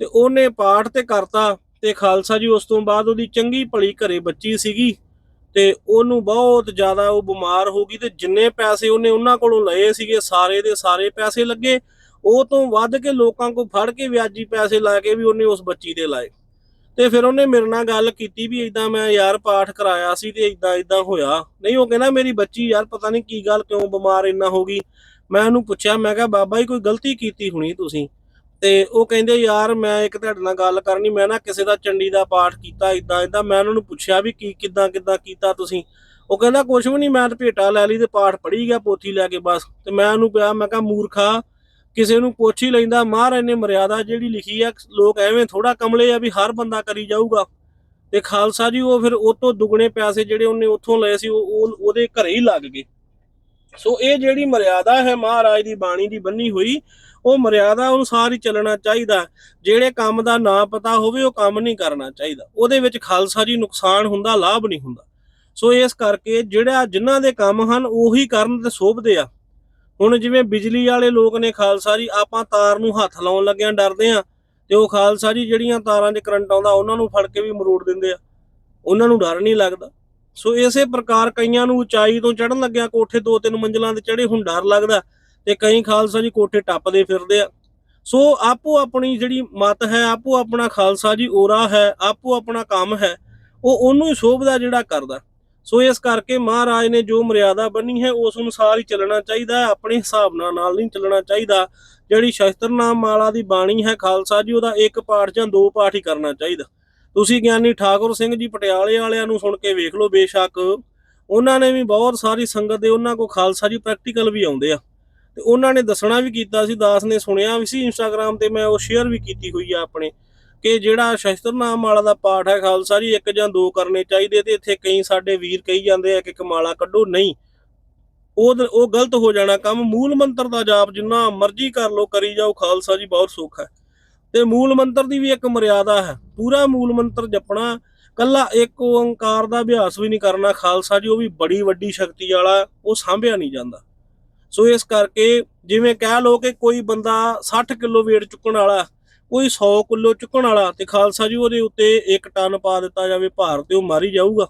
ਤੇ ਉਹਨੇ ਪਾਠ ਤੇ ਕਰਤਾ ਤੇ ਖਾਲਸਾ ਜੀ ਉਸ ਤੋਂ ਬਾਅਦ ਉਹਦੀ ਚੰਗੀ ਭਲੀ ਘਰੇ ਬੱਚੀ ਸੀਗੀ ਤੇ ਉਹਨੂੰ ਬਹੁਤ ਜ਼ਿਆਦਾ ਉਹ ਬਿਮਾਰ ਹੋ ਗਈ ਤੇ ਜਿੰਨੇ ਪੈਸੇ ਉਹਨੇ ਉਹਨਾਂ ਕੋਲੋਂ ਲਏ ਸੀਗੇ, ਸਾਰੇ ਦੇ ਸਾਰੇ ਪੈਸੇ ਲੱਗੇ। ਉਹ ਤੋਂ ਵੱਧ ਕੇ ਲੋਕਾਂ ਕੋਲ ਫੜ ਕੇ ਵਿਆਜੀ ਪੈਸੇ ਲਾ ਕੇ ਵੀ ਉਹਨੇ ਉਸ ਬੱਚੀ ਦੇ ਲਾਏ। ਤੇ ਫਿਰ ਉਹਨੇ ਮੇਰੇ ਨਾਲ ਗੱਲ ਕੀਤੀ ਵੀ ਇਦਾਂ ਮੈਂ ਯਾਰ ਪਾਠ ਕਰਾਇਆ ਸੀ ਤੇ ਇਦਾਂ ਇਦਾਂ ਹੋਇਆ। ਨਹੀਂ, ਉਹ ਕਹਿੰਦਾ ਮੇਰੀ ਬੱਚੀ ਯਾਰ ਪਤਾ ਨਹੀਂ ਕੀ ਗੱਲ ਕਿਉਂ ਬਿਮਾਰ ਇੰਨਾ ਹੋ ਗਈ। ਮੈਂ ਉਹਨੂੰ ਪੁੱਛਿਆ, ਮੈਂ ਕਿਹਾ, ਬਾਬਾ ਜੀ, ਕੋਈ ਗਲਤੀ ਕੀਤੀ ਹੋਣੀ ਤੁਸੀਂ? ਤੇ ਉਹ ਕਹਿੰਦੇ, ਯਾਰ, ਮੈਂ ਇੱਕ ਤੁਹਾਡੇ ਨਾਲ ਗੱਲ ਕਰਨੀ, ਮੈਂ ਨਾ ਕਿਸੇ ਦਾ ਚੰਡੀ ਦਾ ਪਾਠ ਕੀਤਾ ਇਦਾਂ ਇਦਾਂ ਮੈਂ ਉਹਨਾਂ ਨੂੰ ਪੁੱਛਿਆ ਵੀ ਕੀ, ਕਿਦਾਂ ਕਿਦਾਂ ਕੀਤਾ ਤੁਸੀਂ? ਉਹ ਕਹਿੰਦਾ ਕੁਝ ਵੀ ਨਹੀਂ, ਮੈਂ ਤਾਂ ਭੇਟਾ ਲੈ ਲਈ ਤੇ ਪਾਠ ਪੜ੍ਹੀ ਗਿਆ, ਪੋਥੀ ਲੈ ਕੇ ਬਸ। ਤੇ ਮੈਂ ਉਹਨੂੰ ਕਿਹਾ, ਮੈਂ ਕਿਹਾ, ਮੂਰਖਾ ਕਿਸੇ ਨੂੰ ਪੁੱਛ ਹੀ ਲੈਂਦਾ, ਮਹਾਰਾਜ ਨੇ ਮਰਿਆਦਾ ਜਿਹੜੀ ਲਿਖੀ ਆ, ਲੋਕ ਐਵੇਂ ਥੋੜਾ ਕਮਲੇ ਆ ਵੀ ਹਰ ਬੰਦਾ ਕਰੀ ਜਾਊਗਾ। ਤੇ ਖਾਲਸਾ ਜੀ, ਉਹ ਫਿਰ ਉਹ ਤੋਂ ਦੁੱਗਣੇ ਪੈਸੇ ਜਿਹੜੇ ਉਹਨੇ ਉੱਥੋਂ ਲਏ ਸੀ, ਉਹ ਉਹਦੇ ਘਰੇ ਹੀ ਲੱਗ ਗਏ। ਸੋ ਇਹ ਜਿਹੜੀ ਮਰਿਆਦਾ ਹੈ ਮਹਾਰਾਜ ਦੀ ਬਾਣੀ ਦੀ ਬੰਨੀ ਹੋਈ, ਉਹ ਮਰਿਆਦਾ ਅਨੁਸਾਰ ਹੀ ਚੱਲਣਾ ਚਾਹੀਦਾ। ਜਿਹੜੇ ਕੰਮ ਦਾ ਨਾਂ ਪਤਾ ਹੋਵੇ, ਉਹ ਕੰਮ ਨਹੀਂ ਕਰਨਾ ਚਾਹੀਦਾ। ਉਹਦੇ ਵਿੱਚ ਖਾਲਸਾ ਜੀ ਨੁਕਸਾਨ ਹੁੰਦਾ, ਲਾਭ ਨਹੀਂ ਹੁੰਦਾ। ਸੋ ਇਸ ਕਰਕੇ ਜਿਹੜਾ ਜਿਨ੍ਹਾਂ ਦੇ ਕੰਮ ਹਨ, ਉਹੀ ਕਰਨ ਤੇ ਸੋਭਦੇ ਆ। ਹੁਣ ਜਿਵੇਂ ਬਿਜਲੀ ਵਾਲੇ ਲੋਕ ਨੇ ਖਾਲਸਾ ਜੀ, ਆਪਾਂ ਤਾਰ ਨੂੰ ਹੱਥ ਲਾਉਣ ਲੱਗਿਆਂ ਡਰਦੇ ਆ ਤੇ ਉਹ ਖਾਲਸਾ ਜੀ ਜਿਹੜੀਆਂ ਤਾਰਾਂ 'ਚ ਕਰੰਟ ਆਉਂਦਾ, ਉਹਨਾਂ ਨੂੰ ਫੜ ਕੇ ਵੀ ਮਰੋੜ ਦਿੰਦੇ ਆ। ਉਹਨਾਂ ਨੂੰ ਡਰ ਨਹੀਂ ਲੱਗਦਾ। ਸੋ ਇਸੇ ਪ੍ਰਕਾਰ ਕਈਆਂ ਨੂੰ ਉਚਾਈ ਤੋਂ ਚੜਨ ਲੱਗਿਆ ਕੋਠੇ ਦੋ ਤਿੰਨ ਮੰਜ਼ਲਾਂ ਤੇ ਚੜੇ ਹੁਣ ਡਰ ਲੱਗਦਾ ਤੇ ਕਈ ਖਾਲਸਾ ਜੀ ਕੋਠੇ ਟੱਪਦੇ ਫਿਰਦੇ ਆ। ਸੋ ਆਪੋ ਆਪਣੀ ਜਿਹੜੀ ਮਤ ਹੈ, ਆਪੋ ਆਪਣਾ ਖਾਲਸਾ ਜੀ ਓਰਾ ਹੈ, ਆਪੋ ਆਪਣਾ ਕੰਮ ਹੈ, ਉਹ ਉਹਨੂੰ ਹੀ ਸ਼ੋਭਦਾ ਜਿਹੜਾ ਕਰਦਾ। ਸੋ ਇਸ ਕਰਕੇ ਮਹਾਰਾਜ ਨੇ ਜੋ ਮਰਿਆਦਾ ਬੰਨੀ ਹੈ, ਉਸ ਅਨੁਸਾਰ ਹੀ ਚੱਲਣਾ ਚਾਹੀਦਾ ਆਪਣੇ ਹਿਸਾਬ ਨਾਲ ਨਾਲ ਨਹੀਂ ਚੱਲਣਾ ਚਾਹੀਦਾ। ਜਿਹੜੀ ਸ਼ਸਤਰਨਾਮ ਮਾਲਾ ਦੀ ਬਾਣੀ ਹੈ ਖਾਲਸਾ ਜੀ, ਉਹਦਾ ਇੱਕ ਪਾਠ ਜਾਂ ਦੋ ਪਾਠ ਹੀ ਕਰਨਾ ਚਾਹੀਦਾ। ਤੁਸੀਂ ਗਿਆਨੀ ਠਾਕੁਰ ਸਿੰਘ ਜੀ ਪਟਿਆਲੇ ਵਾਲਿਆਂ ਨੂੰ ਸੁਣ ਕੇ ਵੇਖ ਲਓ ਬੇਸ਼ੱਕ, ਉਹਨਾਂ ਨੇ ਵੀ ਬਹੁਤ ਸਾਰੀ ਸੰਗਤ ਦੇ ਉਹਨਾਂ ਕੋ ਖਾਲਸਾ ਜੀ ਪ੍ਰੈਕਟੀਕਲ ਵੀ ਆਉਂਦੇ ਆ। ਤੇ ਉਹਨਾਂ ਨੇ ਦੱਸਣਾ ਵੀ ਕੀਤਾ ਸੀ, ਦਾਸ ਨੇ ਸੁਣਿਆ ਵੀ ਸੀ ਇੰਸਟਾਗ੍ਰam ਤੇ, ਮੈਂ ਉਹ ਸ਼ੇਅਰ ਵੀ ਕੀਤੀ ਹੋਈ ਆ ਆਪਣੇ। ਕਿ ਜਿਹੜਾ ਸ਼ਸਤਰਨਾਮ ਵਾਲਾ ਦਾ ਪਾਠ ਹੈ ਖਾਲਸਾ ਜੀ, ਇੱਕ ਜਾਂ ਦੋ ਕਰਨੇ ਚਾਹੀਦੇ ਤੇ ਇੱਥੇ ਕਈ ਸਾਡੇ ਵੀਰ ਕਹੀ ਜਾਂਦੇ ਆ ਕਿ ਇੱਕ ਕੱਢੋ, ਨਹੀਂ। ਉਹ ਉਹ ਗਲਤ ਹੋ ਜਾਣਾ ਕੰਮ। ਮੂਲ ਮੰਤਰ ਦਾ ਜਾਪ ਜਿੰਨਾ ਮਰਜ਼ੀ ਕਰ ਲੋ ਕਰੀ ਜਾਓ, ਖਾਲਸਾ ਜੀ ਬਹੁਤ ਸੁੱਖ ਹੈ। ਤੇ ਮੂਲ ਮੰਤਰ ਦੀ ਵੀ ਇੱਕ ਮਰਿਆਦਾ ਹੈ। ਪੂਰਾ ਮੂਲ ਮੰਤਰ ਜਪਣਾ, ਕੱਲਾ ਇੱਕ ਓੰਕਾਰ ਦਾ ਅਭਿਆਸ ਵੀ ਨਹੀਂ ਕਰਨਾ ਖਾਲਸਾ ਜੀ, ਉਹ ਵੀ ਬੜੀ ਵੱਡੀ ਸ਼ਕਤੀ ਵਾਲਾ, ਉਹ ਸਾਂਭਿਆ ਨਹੀਂ ਜਾਂਦਾ। ਸੋ ਇਸ ਕਰਕੇ ਜਿਵੇਂ ਕਹਿ ਲੋ ਕਿ ਕੋਈ ਬੰਦਾ 60 ਕਿਲੋ weight ਚੁੱਕਣ ਵਾਲਾ ਕੋਈ 100 ਕਿਲੋ ਚੁੱਕਣ ਵਾਲਾ ਤੇ ਖਾਲਸਾ ਜੀ ਉਹਦੇ ਉੱਤੇ 1 ਟਨ ਪਾ ਦਿੱਤਾ ਜਾਵੇ ਭਾਰ ਤੇ ਉਹ ਮਾਰੀ ਜਾਊਗਾ।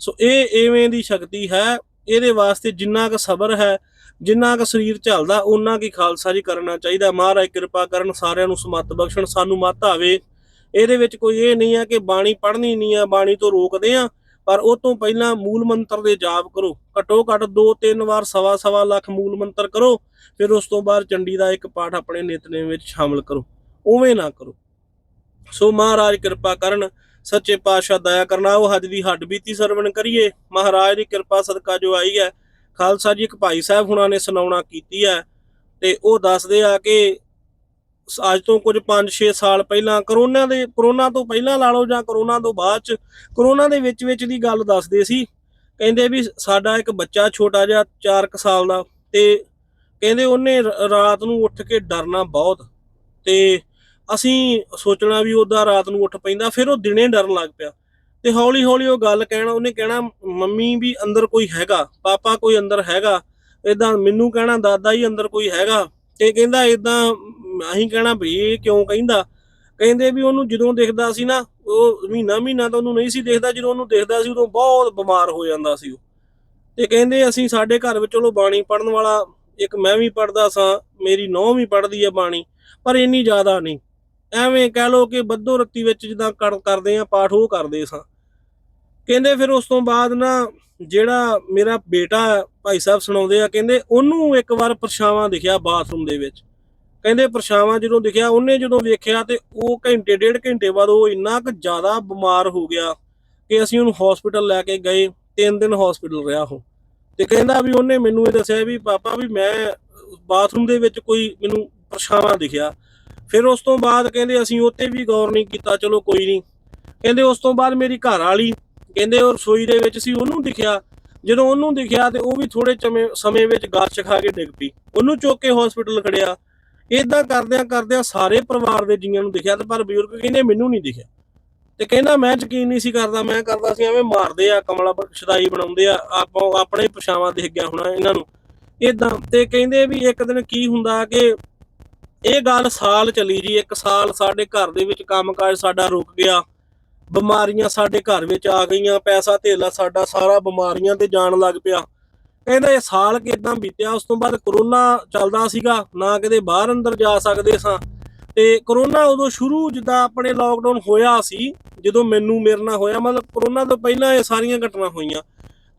ਸੋ ਇਹ ਐਵੇਂ ਦੀ ਸ਼ਕਤੀ ਹੈ, ਇਹਦੇ ਵਾਸਤੇ ਜਿੰਨਾ ਕੁ ਸਬਰ ਹੈ, ਜਿੰਨਾ ਕੁ ਸਰੀਰ ਝੱਲਦਾ ਉਹਨਾਂ ਕੀ ਖਾਲਸਾ ਜੀ ਕਰਨਾ ਚਾਹੀਦਾ। ਮਹਾਰਾਜ ਕਿਰਪਾ ਕਰਨ, ਸਾਰਿਆਂ ਨੂੰ ਸਮੱਤ ਬਖਸ਼ਣ, ਸਾਨੂੰ ਮੱਤ ਆਵੇ। ਇਹਦੇ ਵਿੱਚ ਕੋਈ ਇਹ ਨਹੀਂ ਆ ਕਿ ਬਾਣੀ ਪੜ੍ਹਨੀ ਨਹੀਂ ਆ, ਬਾਣੀ ਤੋਂ ਰੋਕਦੇ ਆ, ਪਰ ਉਹ ਤੋਂ ਪਹਿਲਾਂ ਮੂਲ ਮੰਤਰ ਦੇ ਜਾਪ ਕਰੋ। ਘਟੋ ਘੱਟ 2-3 ਵਾਰ, ਸਵਾ ਸਵਾ ਲੱਖ ਮੂਲ ਮੰਤਰ ਕਰੋ, ਫਿਰ ਉਸ ਤੋਂ ਬਾਅਦ ਚੰਡੀ ਦਾ ਇੱਕ ਪਾਠ ਆਪਣੇ ਨਿਤਨੇਮ ਵਿੱਚ ਸ਼ਾਮਲ ਕਰੋ। ਉਵੇਂ ਨਾ ਕਰੋ। ਸੋ ਮਹਾਰਾਜ ਕਿਰਪਾ ਕਰਨ, ਸੱਚੇ ਪਾਤਸ਼ਾਹ ਦਇਆ ਕਰਨਾ ਉਹ ਹੱਜ ਦੀ ਹੱਡ ਬੀਤੀ ਸਰਵਣ ਕਰੀਏ। ਮਹਾਰਾਜ ਦੀ ਕਿਰਪਾ ਸਦਕਾ ਜੋ ਆਈ ਹੈ, ਖਾਲਸਾ ਜੀ ਇੱਕ ਭਾਈ ਸਾਹਿਬ ਹੁਣਾਂ ਨੇ ਸੁਣਾਉਣਾ ਕੀਤੀ ਹੈ ਤੇ ਉਹ ਦੱਸਦੇ ਆ ਕਿ ਅੱਜ ਤੋਂ ਕੁਝ 5-6 ਸਾਲ ਪਹਿਲਾਂ ਕਰੋਨਾ ਦੇ, ਕਰੋਨਾ ਤੋਂ ਪਹਿਲਾਂ ਲਾ ਲਓ ਜਾਂ ਕਰੋਨਾ ਤੋਂ ਬਾਅਦ ਚ, ਕਰੋਨਾ ਦੇ ਵਿੱਚ ਵਿੱਚ ਦੀ ਗੱਲ ਦੱਸਦੇ ਸੀ। ਕਹਿੰਦੇ ਵੀ ਸਾਡਾ ਇੱਕ ਬੱਚਾ ਛੋਟਾ ਜਿਹਾ 4 ਸਾਲ ਦਾ ਤੇ ਕਹਿੰਦੇ ਉਹਨੇ ਰਾਤ ਨੂੰ ਉੱਠ ਕੇ ਡਰਨਾ ਬਹੁਤ ਤੇ ਅਸੀਂ ਸੋਚਣਾ ਵੀ ਉਹਦਾ ਰਾਤ ਨੂੰ ਉੱਠ ਪੈਂਦਾ, ਫਿਰ ਉਹ ਦਿਨੇ ਡਰਨ ਲੱਗ ਪਿਆ। ਤੇ ਹੌਲੀ ਹੌਲੀ ਉਹ ਗੱਲ ਕਹਿਣਾ, ਉਹਨੇ ਕਹਿਣਾ, ਮੰਮੀ ਵੀ ਅੰਦਰ ਕੋਈ ਹੈਗਾ, ਪਾਪਾ ਕੋਈ ਅੰਦਰ ਹੈਗਾ ਇਦਾਂ ਮੈਨੂੰ ਕਹਿਣਾ, ਦਾਦਾ ਹੀ ਅੰਦਰ ਕੋਈ ਹੈਗਾ। ਤੇ ਕਹਿੰਦਾ ਇਦਾਂ ਅਸੀਂ ਕਹਿਣਾ ਵੀ ਇਹ ਕਿਉਂ ਕਹਿੰਦਾ? ਕਹਿੰਦੇ ਵੀ ਉਹਨੂੰ ਜਦੋਂ ਦੇਖਦਾ ਸੀ ਨਾ, ਉਹ ਮਹੀਨਾ ਮਹੀਨਾ ਤਾਂ ਉਹਨੂੰ ਨਹੀਂ ਸੀ ਦੇਖਦਾ, ਜਦੋਂ ਉਹਨੂੰ ਦੇਖਦਾ ਸੀ ਉਦੋਂ ਬਹੁਤ ਬਿਮਾਰ ਹੋ ਜਾਂਦਾ ਸੀ ਉਹ। ਤੇ ਕਹਿੰਦੇ ਅਸੀਂ ਸਾਡੇ ਘਰ ਵਿੱਚ ਚਲੋ ਬਾਣੀ ਪੜਨ ਵਾਲਾ, ਇੱਕ ਮੈਂ ਵੀ ਪੜਦਾ ਸਾਂ, ਮੇਰੀ ਨੌਂ ਵੀ ਪੜਦੀ ਹੈ ਬਾਣੀ, ਪਰ ਇੰਨੀ ਜ਼ਿਆਦਾ ਨਹੀਂ। ਐਵੇਂ ਕਹਿ ਲੋ ਕਿ ਬੱਦੋ ਰੱਤੀ ਵਿੱਚ ਜਿੱਦਾਂ ਕਰ- ਕਰਦੇ ਆ, ਪਾਠ ਉਹ ਕਰਦੇ ਸਾਂ। ਕਹਿੰਦੇ ਫਿਰ ਉਸ ਤੋਂ ਬਾਅਦ ਨਾ ਜਿਹੜਾ ਮੇਰਾ ਬੇਟਾ ਭਾਈ ਸਾਹਿਬ ਸੁਣਾਉਂਦੇ ਆ, ਕਹਿੰਦੇ ਉਹਨੂੰ ਇੱਕ ਵਾਰ ਪਰਛਾਵਾਂ ਦਿਖਿਆ ਬਾਥਰੂਮ ਦੇ ਵਿੱਚ। ਕਹਿੰਦੇ ਪਰਛਾਵਾਂ ਜਦੋਂ ਦਿਖਿਆ, ਉਹਨੇ ਜਦੋਂ ਵੇਖਿਆ ਤੇ ਉਹ ਘੰਟੇ, ਡੇਢ ਘੰਟੇ ਬਾਅਦ ਉਹ ਇੰਨਾ ਕੁ ਜ਼ਿਆਦਾ ਬਿਮਾਰ ਹੋ ਗਿਆ ਕਿ ਅਸੀਂ ਉਹਨੂੰ ਹਸਪੀਟਲ ਲੈ ਕੇ ਗਏ, ਤਿੰਨ ਦਿਨ ਹਸਪੀਟਲ ਰਿਹਾ ਉਹ। ਤੇ ਕਹਿੰਦਾ ਵੀ ਉਹਨੇ ਮੈਨੂੰ ਇਹ ਦੱਸਿਆ ਵੀ, ਪਾਪਾ ਵੀ ਮੈਂ ਬਾਥਰੂਮ ਦੇ ਵਿੱਚ ਕੋਈ ਮੈਨੂੰ ਪਰਛਾਵਾਂ ਦਿਖਿਆ। ਫਿਰ ਉਸ ਤੋਂ ਬਾਅਦ ਕਹਿੰਦੇ ਅਸੀਂ ਉੱਤੇ ਵੀ ਗੌਰ ਨਹੀਂ ਕੀਤਾ, ਚਲੋ ਕੋਈ ਨਹੀਂ। ਕਹਿੰਦੇ ਉਸ ਤੋਂ ਬਾਅਦ ਮੇਰੀ ਘਰ ਵਾਲੀ ਕਹਿੰਦੇ ਉਹ ਰਸੋਈ ਦੇ ਵਿੱਚ ਸੀ, ਉਹਨੂੰ ਦਿਖਿਆ। ਜਦੋਂ ਉਹਨੂੰ ਦਿਖਿਆ ਤੇ ਉਹ ਵੀ ਥੋੜੇ ਚਮੇ, ਸਮੇਂ ਵਿੱਚ ਗਾਚ ਖਾ ਕੇ ਡਿੱਗ ਪਈ। ਉਹਨੂੰ ਚੁੱਕ ਕੇ ਹਸਪੀਟਲ ਖੜਿਆ। ਇਦਾਂ ਕਰਦਿਆਂ ਕਰਦਿਆਂ ਸਾਰੇ ਪਰਿਵਾਰ ਦੇ ਜੀਆਂ ਨੂੰ ਦਿਖਿਆ ਤੇ ਪਰ ਬਜ਼ੁਰਗ ਕਹਿੰਦੇ ਮੈਨੂੰ ਨਹੀਂ ਦਿਖਿਆ। ਤੇ ਕਹਿੰਦਾ ਮੈਂ ਯਕੀਨ ਨਹੀਂ ਸੀ ਕਰਦਾ, ਮੈਂ ਕਰਦਾ ਸੀ ਐਵੇਂ ਮਾਰਦੇ ਆ, ਕਮਲਾ ਸ਼ਦਾਈ ਬਣਾਉਂਦੇ ਆ, ਆਪਾਂ ਆਪਣੇ ਪਛਾਵਾਂ ਦਿਖ ਗਿਆ ਹੋਣਾ ਇਹਨਾਂ ਨੂੰ। ਇਦਾਂ ਤੇ ਕਹਿੰਦੇ ਵੀ ਇੱਕ ਦਿਨ ਕੀ ਹੁੰਦਾ ਕਿ ਇਹ ਗੱਲ ਸਾਲ ਚੱਲੀ ਜੀ, ਇੱਕ ਸਾਲ ਸਾਡੇ ਘਰ ਦੇ ਵਿੱਚ ਕੰਮਕਾਜ ਸਾਡਾ ਰੁਕ ਗਿਆ। ਬਿਮਾਰੀਆਂ ਸਾਡੇ ਘਰ ਵਿੱਚ ਆ ਗਈਆਂ, ਪੈਸਾ ਧੇਲਾ ਸਾਡਾ, ਸਾਰਾ ਬਿਮਾਰੀਆਂ ਤੇ ਜਾਣ ਲੱਗ ਪਿਆ। ਕਹਿੰਦਾ ਇਹ ਸਾਲ ਕਿਦਾਂ ਬੀਤਿਆ, ਉਸ ਤੋਂ ਬਾਅਦ ਕਰੋਨਾ ਚੱਲਦਾ ਸੀਗਾ, ਨਾ ਕਿਤੇ ਬਾਹਰ ਅੰਦਰ ਜਾ ਸਕਦੇ ਸਾਂ। ਤੇ ਕਰੋਨਾ ਉਦੋਂ ਸ਼ੁਰੂ ਜਿੱਦਾਂ ਆਪਣੇ ਲਾਕਡਾਊਨ ਹੋਇਆ ਸੀ, ਜਦੋਂ ਮੈਨੂੰ, ਮੇਰੇ ਨਾਲ ਹੋਇਆ, ਮਤਲਬ ਕਰੋਨਾ ਤੋਂ ਪਹਿਲਾਂ ਇਹ ਸਾਰੀਆਂ ਘਟਨਾ ਹੋਈਆਂ।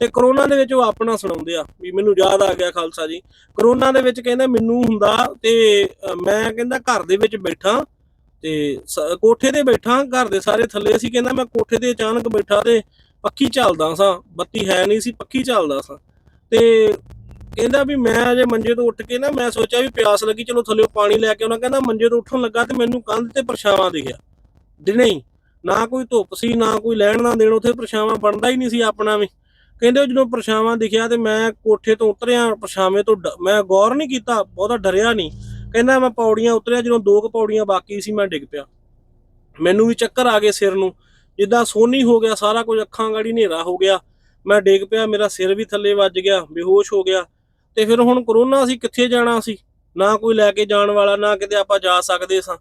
ਤੇ ਕਰੋਨਾ ਦੇ ਵਿੱਚ ਉਹ ਆਪਣਾ ਸੁਣਾਉਂਦੇ ਆ, ਵੀ ਮੈਨੂੰ ਯਾਦ ਆ ਗਿਆ ਖਾਲਸਾ ਜੀ। ਕਰੋਨਾ ਦੇ ਵਿੱਚ ਕਹਿੰਦਾ ਮੈਨੂੰ ਹੁੰਦਾ ਤੇ ਮੈਂ ਕਹਿੰਦਾ ਘਰ ਦੇ ਵਿੱਚ ਬੈਠਾ ਤੇ ਸ- ਕੋਠੇ ਤੇ ਬੈਠਾ, ਘਰ ਦੇ ਸਾਰੇ ਥੱਲੇ ਸੀ ਕਹਿੰਦਾ ਮੈਂ ਕੋਠੇ ਤੇ ਅਚਾਨਕ ਬੈਠਾ ਤੇ ਪੱਖੀ ਚੱਲਦਾ ਸਾਂ, ਬੱਤੀ ਹੈ ਨਹੀਂ ਸੀ, ਪੱਖੀ ਚੱਲਦਾ ਸਾਂ। ਤੇ ਕਹਿੰਦਾ ਵੀ ਮੈਂ ਅਜੇ ਮੰਜੇ ਤੋਂ ਉੱਠ ਕੇ ਨਾ ਮੈਂ ਸੋਚਿਆ ਵੀ ਪਿਆਸ ਲੱਗੀ, ਚਲੋ ਥੱਲੇ ਪਾਣੀ ਲੈ ਕੇ ਆਉਣਾ, ਕਹਿੰਦਾ ਮੰਜੇ ਤੋਂ ਉੱਠਣ ਲੱਗਾ ਤੇ ਮੈਨੂੰ ਕੰਧ ਤੇ ਪਰਛਾਵਾਂ ਦਿਖਿਆ। ਦਿਨੇ ਹੀ ਨਾ ਕੋਈ ਧੁੱਪ ਸੀ, ਨਾ ਕੋਈ ਲੈਣ ਨਾ ਦੇਣ, ਉੱਥੇ ਪਰਛਾਵਾਂ ਬਣਦਾ ਹੀ ਨਹੀਂ ਸੀ ਆਪਣਾ ਵੀ। ਕਹਿੰਦੇ ਉਹ ਜਦੋਂ ਪਰਛਾਵਾਂ ਦਿਖਿਆ ਤੇ ਮੈਂ ਕੋਠੇ ਤੋਂ ਉਤਰਿਆ, ਪਰਛਾਵੇਂ ਤੋਂ ਡ- ਮੈਂ ਗੌਰ ਨਹੀਂ ਕੀਤਾ, ਬਹੁਤਾ ਡਰਿਆ ਨਹੀਂ। ਕਹਿੰਦਾ ਮੈਂ ਪੌੜੀਆਂ ਉਤਰਿਆ, ਜਦੋਂ ਦੋ ਕੁ ਪੌੜੀਆਂ ਬਾਕੀ ਸੀ, ਮੈਂ ਡਿੱਗ ਪਿਆ। ਮੈਨੂੰ ਵੀ ਚੱਕਰ ਆ ਗਏ ਸਿਰ ਨੂੰ। ਜਿੱਦਾਂ ਸੋਨੀ ਹੋ ਗਿਆ, ਸਾਰਾ ਕੁਝ ਅੱਖਾਂ ਗਾੜੀ ਹਨੇਰਾ ਹੋ ਗਿਆ। ਮੈਂ ਡਿੱਗ ਪਿਆ, ਮੇਰਾ ਸਿਰ ਵੀ ਥੱਲੇ ਵੱਜ ਗਿਆ, ਬੇਹੋਸ਼ ਹੋ ਗਿਆ। ਤੇ ਫਿਰ ਹੁਣ ਕਰੋਨਾ ਸੀ, ਕਿੱਥੇ ਜਾਣਾ ਸੀ? ਨਾ ਕੋਈ ਲੈ ਕੇ ਜਾਣ ਵਾਲਾ, ਨਾ ਕਿਤੇ ਆਪਾਂ ਜਾ ਸਕਦੇ ਸਾਂ।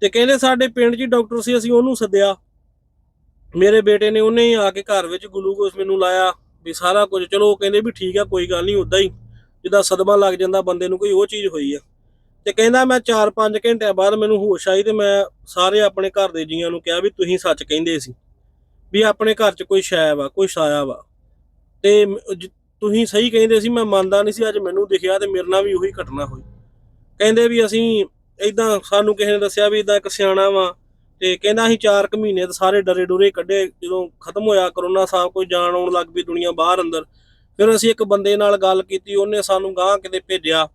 ਤੇ ਕਹਿੰਦੇ ਸਾਡੇ ਪਿੰਡ 'ਚ ਹੀ ਡਾਕਟਰ ਸੀ, ਅਸੀਂ ਉਹਨੂੰ ਸੱਦਿਆ। ਮੇਰੇ ਬੇਟੇ ਨੇ ਉਹਨੇ ਹੀ ਆ ਕੇ ਘਰ ਵਿੱਚ ਗਲੂਕੋਸ ਮੈਨੂੰ ਲਾਇਆ ਵੀ ਸਾਰਾ ਕੁਝ। ਚਲੋ ਉਹ ਕਹਿੰਦੇ ਵੀ ਠੀਕ ਆ, ਕੋਈ ਗੱਲ ਨਹੀਂ ਉਦਾਂ ਹੀ। ਜਿੱਦਾਂ ਸਦਮਾ ਲੱਗ ਜਾਂਦਾ ਬੰਦੇ ਨੂੰ ਕੋਈ ਉਹ ਚੀਜ਼ ਹੋਈ ਆ। ਤੇ ਕਹਿੰਦਾ ਮੈਂ 4-5 ਘੰਟਿਆਂ ਬਾਅਦ ਮੈਨੂੰ ਹੋਸ਼ ਆਈ ਤੇ ਮੈਂ ਸਾਰੇ ਆਪਣੇ ਘਰ ਦੇ ਜੀਆਂ ਨੂੰ ਕਿਹਾ ਵੀ ਤੁਸੀਂ ਸੱਚ ਕਹਿੰਦੇ ਸੀ ਵੀ ਆਪਣੇ ਘਰ 'ਚ ਕੋਈ ਸ਼ੈ ਵਾ ਕੋਈ ਸਾਇਆ ਵਾ। ਤੇ ਤੁਸੀਂ ਸਹੀ ਕਹਿੰਦੇ ਸੀ, ਮੈਂ ਮੰਨਦਾ ਨਹੀਂ ਸੀ, ਅੱਜ ਮੈਨੂੰ ਦਿਖਿਆ ਤੇ ਮੇਰੇ ਨਾਲ ਵੀ ਉਹੀ ਘਟਨਾ ਹੋਈ। ਕਹਿੰਦੇ ਵੀ ਅਸੀਂ ਇਦਾਂ ਸਾਨੂੰ ਕਿਸੇ ਨੇ ਦੱਸਿਆ ਵੀ ਇਦਾਂ ਇੱਕ ਸਿਆਣਾ ਵਾ ਤੇ ਕਹਿੰਦਾ ਅਸੀਂ 4 ਕੁ ਮਹੀਨੇ ਤੇ ਸਾਰੇ ਡਰੇ ਡੁਰੇ ਕੱਢੇ, ਜਦੋਂ ਖਤਮ ਹੋਇਆ ਕਰੋਨਾ ਸਾਹ ਕੋਈ ਜਾਣ ਆਉਣ ਲੱਗ ਪਈ ਦੁਨੀਆ ਬਾਹਰ ਅੰਦਰ। ਫਿਰ ਅਸੀਂ ਇੱਕ ਬੰਦੇ ਨਾਲ ਗੱਲ ਕੀਤੀ, ਉਹਨੇ ਸਾਨੂੰ ਗਾਂ ਕਿਤੇ ਭੇਜਿਆ।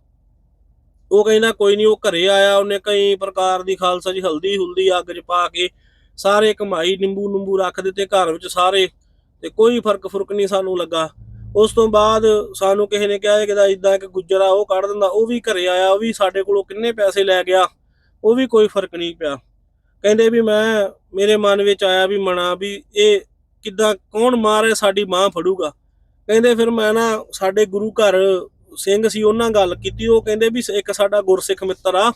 ਉਹ ਕਹਿੰਦਾ ਕੋਈ ਨਹੀਂ ਉਹ ਘਰੇ ਆਇਆ, ਉਹਨੇ ਕਈ ਪ੍ਰਕਾਰ ਦੀ ਖਾਲਸਾ ਜੀ ਹਲਦੀ ਹੁਲਦੀ ਅੱਗ 'ਚ ਪਾ ਕੇ ਸਾਰੇ ਕਮਾਈ ਨਿੰਬੂ ਨਿੰਬੂ ਰੱਖ ਦਿੱਤੇ ਘਰ ਵਿੱਚ ਸਾਰੇ, ਤੇ ਕੋਈ ਫ਼ਰਕ ਫੁਰਕ ਨਹੀਂ ਸਾਨੂੰ ਲੱਗਾ। ਉਸ ਤੋਂ ਬਾਅਦ ਸਾਨੂੰ ਕਿਸੇ ਨੇ ਕਿਹਾ ਕਿ ਇਦਾਂ ਇੱਕ ਗੁੱਜਰਾ ਉਹ ਕੱਢ ਦਿੰਦਾ, ਉਹ ਵੀ ਘਰੇ ਆਇਆ, ਉਹ ਵੀ ਸਾਡੇ ਕੋਲੋਂ ਕਿੰਨੇ ਪੈਸੇ ਲੈ ਗਿਆ, ਉਹ ਵੀ ਕੋਈ ਫ਼ਰਕ ਨਹੀਂ ਪਿਆ। ਕਹਿੰਦੇ ਵੀ ਮੈਂ, ਮੇਰੇ ਮਨ ਵਿੱਚ ਆਇਆ ਵੀ ਮਨਾ ਵੀ ਇਹ ਕਿੱਦਾਂ, ਕੌਣ ਮਾਰੇ ਸਾਡੀ ਮਾਂ ਫੜੂਗਾ? ਕਹਿੰਦੇ ਫਿਰ ਮੈਂ ਨਾ ਸਾਡੇ ਗੁਰੂ ਘਰ ਸਿੰਘ ਸੀ, ਉਹਨਾਂ ਗੱਲ ਕੀਤੀ, ਉਹ ਕਹਿੰਦੇ ਵੀ ਇੱਕ ਸਾਡਾ ਗੁਰਸਿੱਖ ਮਿੱਤਰ ਆ,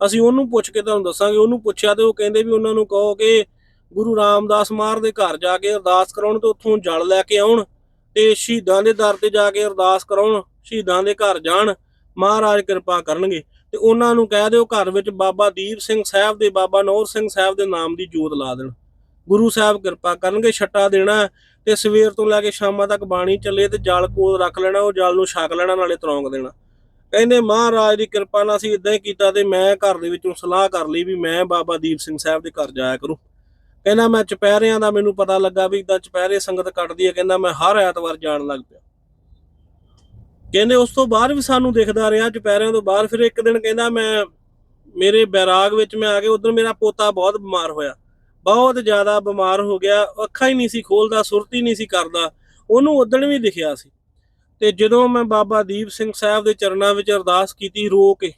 ਅਸੀਂ ਉਹਨੂੰ ਪੁੱਛ ਕੇ ਤੁਹਾਨੂੰ ਦੱਸਾਂਗੇ, ਉਹਨੂੰ ਪੁੱਛਿਆ ਤੇ ਉਹ ਕਹਿੰਦੇ ਵੀ ਉਹਨਾਂ ਨੂੰ ਕਹੋ ਕਿ ਗੁਰੂ ਰਾਮਦਾਸ ਮਾਰ ਦੇ ਘਰ ਜਾ ਕੇ ਅਰਦਾਸ ਕਰਾਉਣ ਤੇ ਉੱਥੋਂ ਜਲ ਲੈ ਕੇ ਆਉਣ ਤੇ ਸ਼ਹੀਦਾਂ ਦੇ ਦਰ ਤੇ ਜਾ ਕੇ ਅਰਦਾਸ ਕਰਾਉਣ, ਸ਼ਹੀਦਾਂ ਦੇ ਘਰ ਜਾਣ, ਮਹਾਰਾਜ ਕਿਰਪਾ ਕਰਨਗੇ। ਤੇ ਉਹਨਾਂ ਨੂੰ ਕਹਿ ਦਿਓ ਘਰ ਵਿੱਚ ਬਾਬਾ ਦੀਪ ਸਿੰਘ ਸਾਹਿਬ ਦੇ, ਬਾਬਾ ਨੌਰ ਸਿੰਘ ਸਾਹਿਬ ਦੇ ਨਾਮ ਦੀ ਜੋਤ ਲਾ ਦੇਣ। ਗੁਰੂ ਸਾਹਿਬ ਕਿਰਪਾ ਕਰਨਗੇ, ਛੱਟਾ ਦੇਣਾ ਤੇ ਸਵੇਰ ਤੋਂ ਲੈ ਕੇ ਸ਼ਾਮਾਂ ਤੱਕ ਬਾਣੀ ਚੱਲੇ ਤੇ ਜਲ ਕੋਲ ਰੱਖ ਲੈਣਾ, ਉਹ ਜਲ ਨੂੰ ਛਕ ਲੈਣਾ, ਨਾਲੇ ਤਰੌਂਗ ਦੇਣਾ। ਕਹਿੰਦੇ ਮਹਾਰਾਜ ਦੀ ਕਿਰਪਾ ਨਾਲ ਅਸੀਂ ਇਦਾਂ ਹੀ ਕੀਤਾ ਤੇ ਮੈਂ ਘਰ ਦੇ ਵਿੱਚੋਂ ਸਲਾਹ ਕਰ ਲਈ ਵੀ ਮੈਂ ਬਾਬਾ ਦੀਪ ਸਿੰਘ ਸਾਹਿਬ ਦੇ ਘਰ ਜਾਇਆ ਕਰੂੰ। ਕਹਿੰਦਾ ਮੈਂ ਚੁਪਹਿਰਿਆਂ ਦਾ ਮੈਨੂੰ ਪਤਾ ਲੱਗਾ ਵੀ ਇਦਾਂ ਚੁਪਹਿਰੇ ਸੰਗਤ ਕੱਟਦੀ ਹੈ, ਕਹਿੰਦਾ ਮੈਂ ਹਰ ਐਤਵਾਰ ਜਾਣ ਲੱਗ ਪਿਆ। ਕਹਿੰਦੇ ਉਸ ਤੋਂ ਬਾਅਦ ਵੀ ਸਾਨੂੰ ਦਿਖਦਾ ਰਿਹਾ ਚੁਪਹਿਰਿਆਂ ਤੋਂ ਬਾਅਦ ਫਿਰ ਇੱਕ ਦਿਨ ਕਹਿੰਦਾ ਮੈਂ, ਮੇਰੇ ਬੈਰਾਗ ਵਿੱਚ ਮੈਂ ਆ ਕੇ ਉਧਰ ਮੇਰਾ ਪੋਤਾ ਬਹੁਤ ਬਿਮਾਰ ਹੋਇਆ। ਬਹੁਤ ਜ਼ਿਆਦਾ ਬਿਮਾਰ ਹੋ ਗਿਆ, ਅੱਖਾਂ ਹੀ ਨਹੀਂ ਸੀ ਖੋਲਦਾ, ਸੁਰਤ ਹੀ ਨਹੀਂ ਸੀ ਕਰਦਾ, ਉਹਨੂੰ ਉਦਣ ਵੀ ਦਿਖਿਆ ਸੀ। ਤੇ ਜਦੋਂ ਮੈਂ ਬਾਬਾ ਦੀਪ ਸਿੰਘ ਸਾਹਿਬ ਦੇ ਚਰਨਾਂ ਵਿੱਚ ਅਰਦਾਸ ਕੀਤੀ ਰੋ ਕੇ,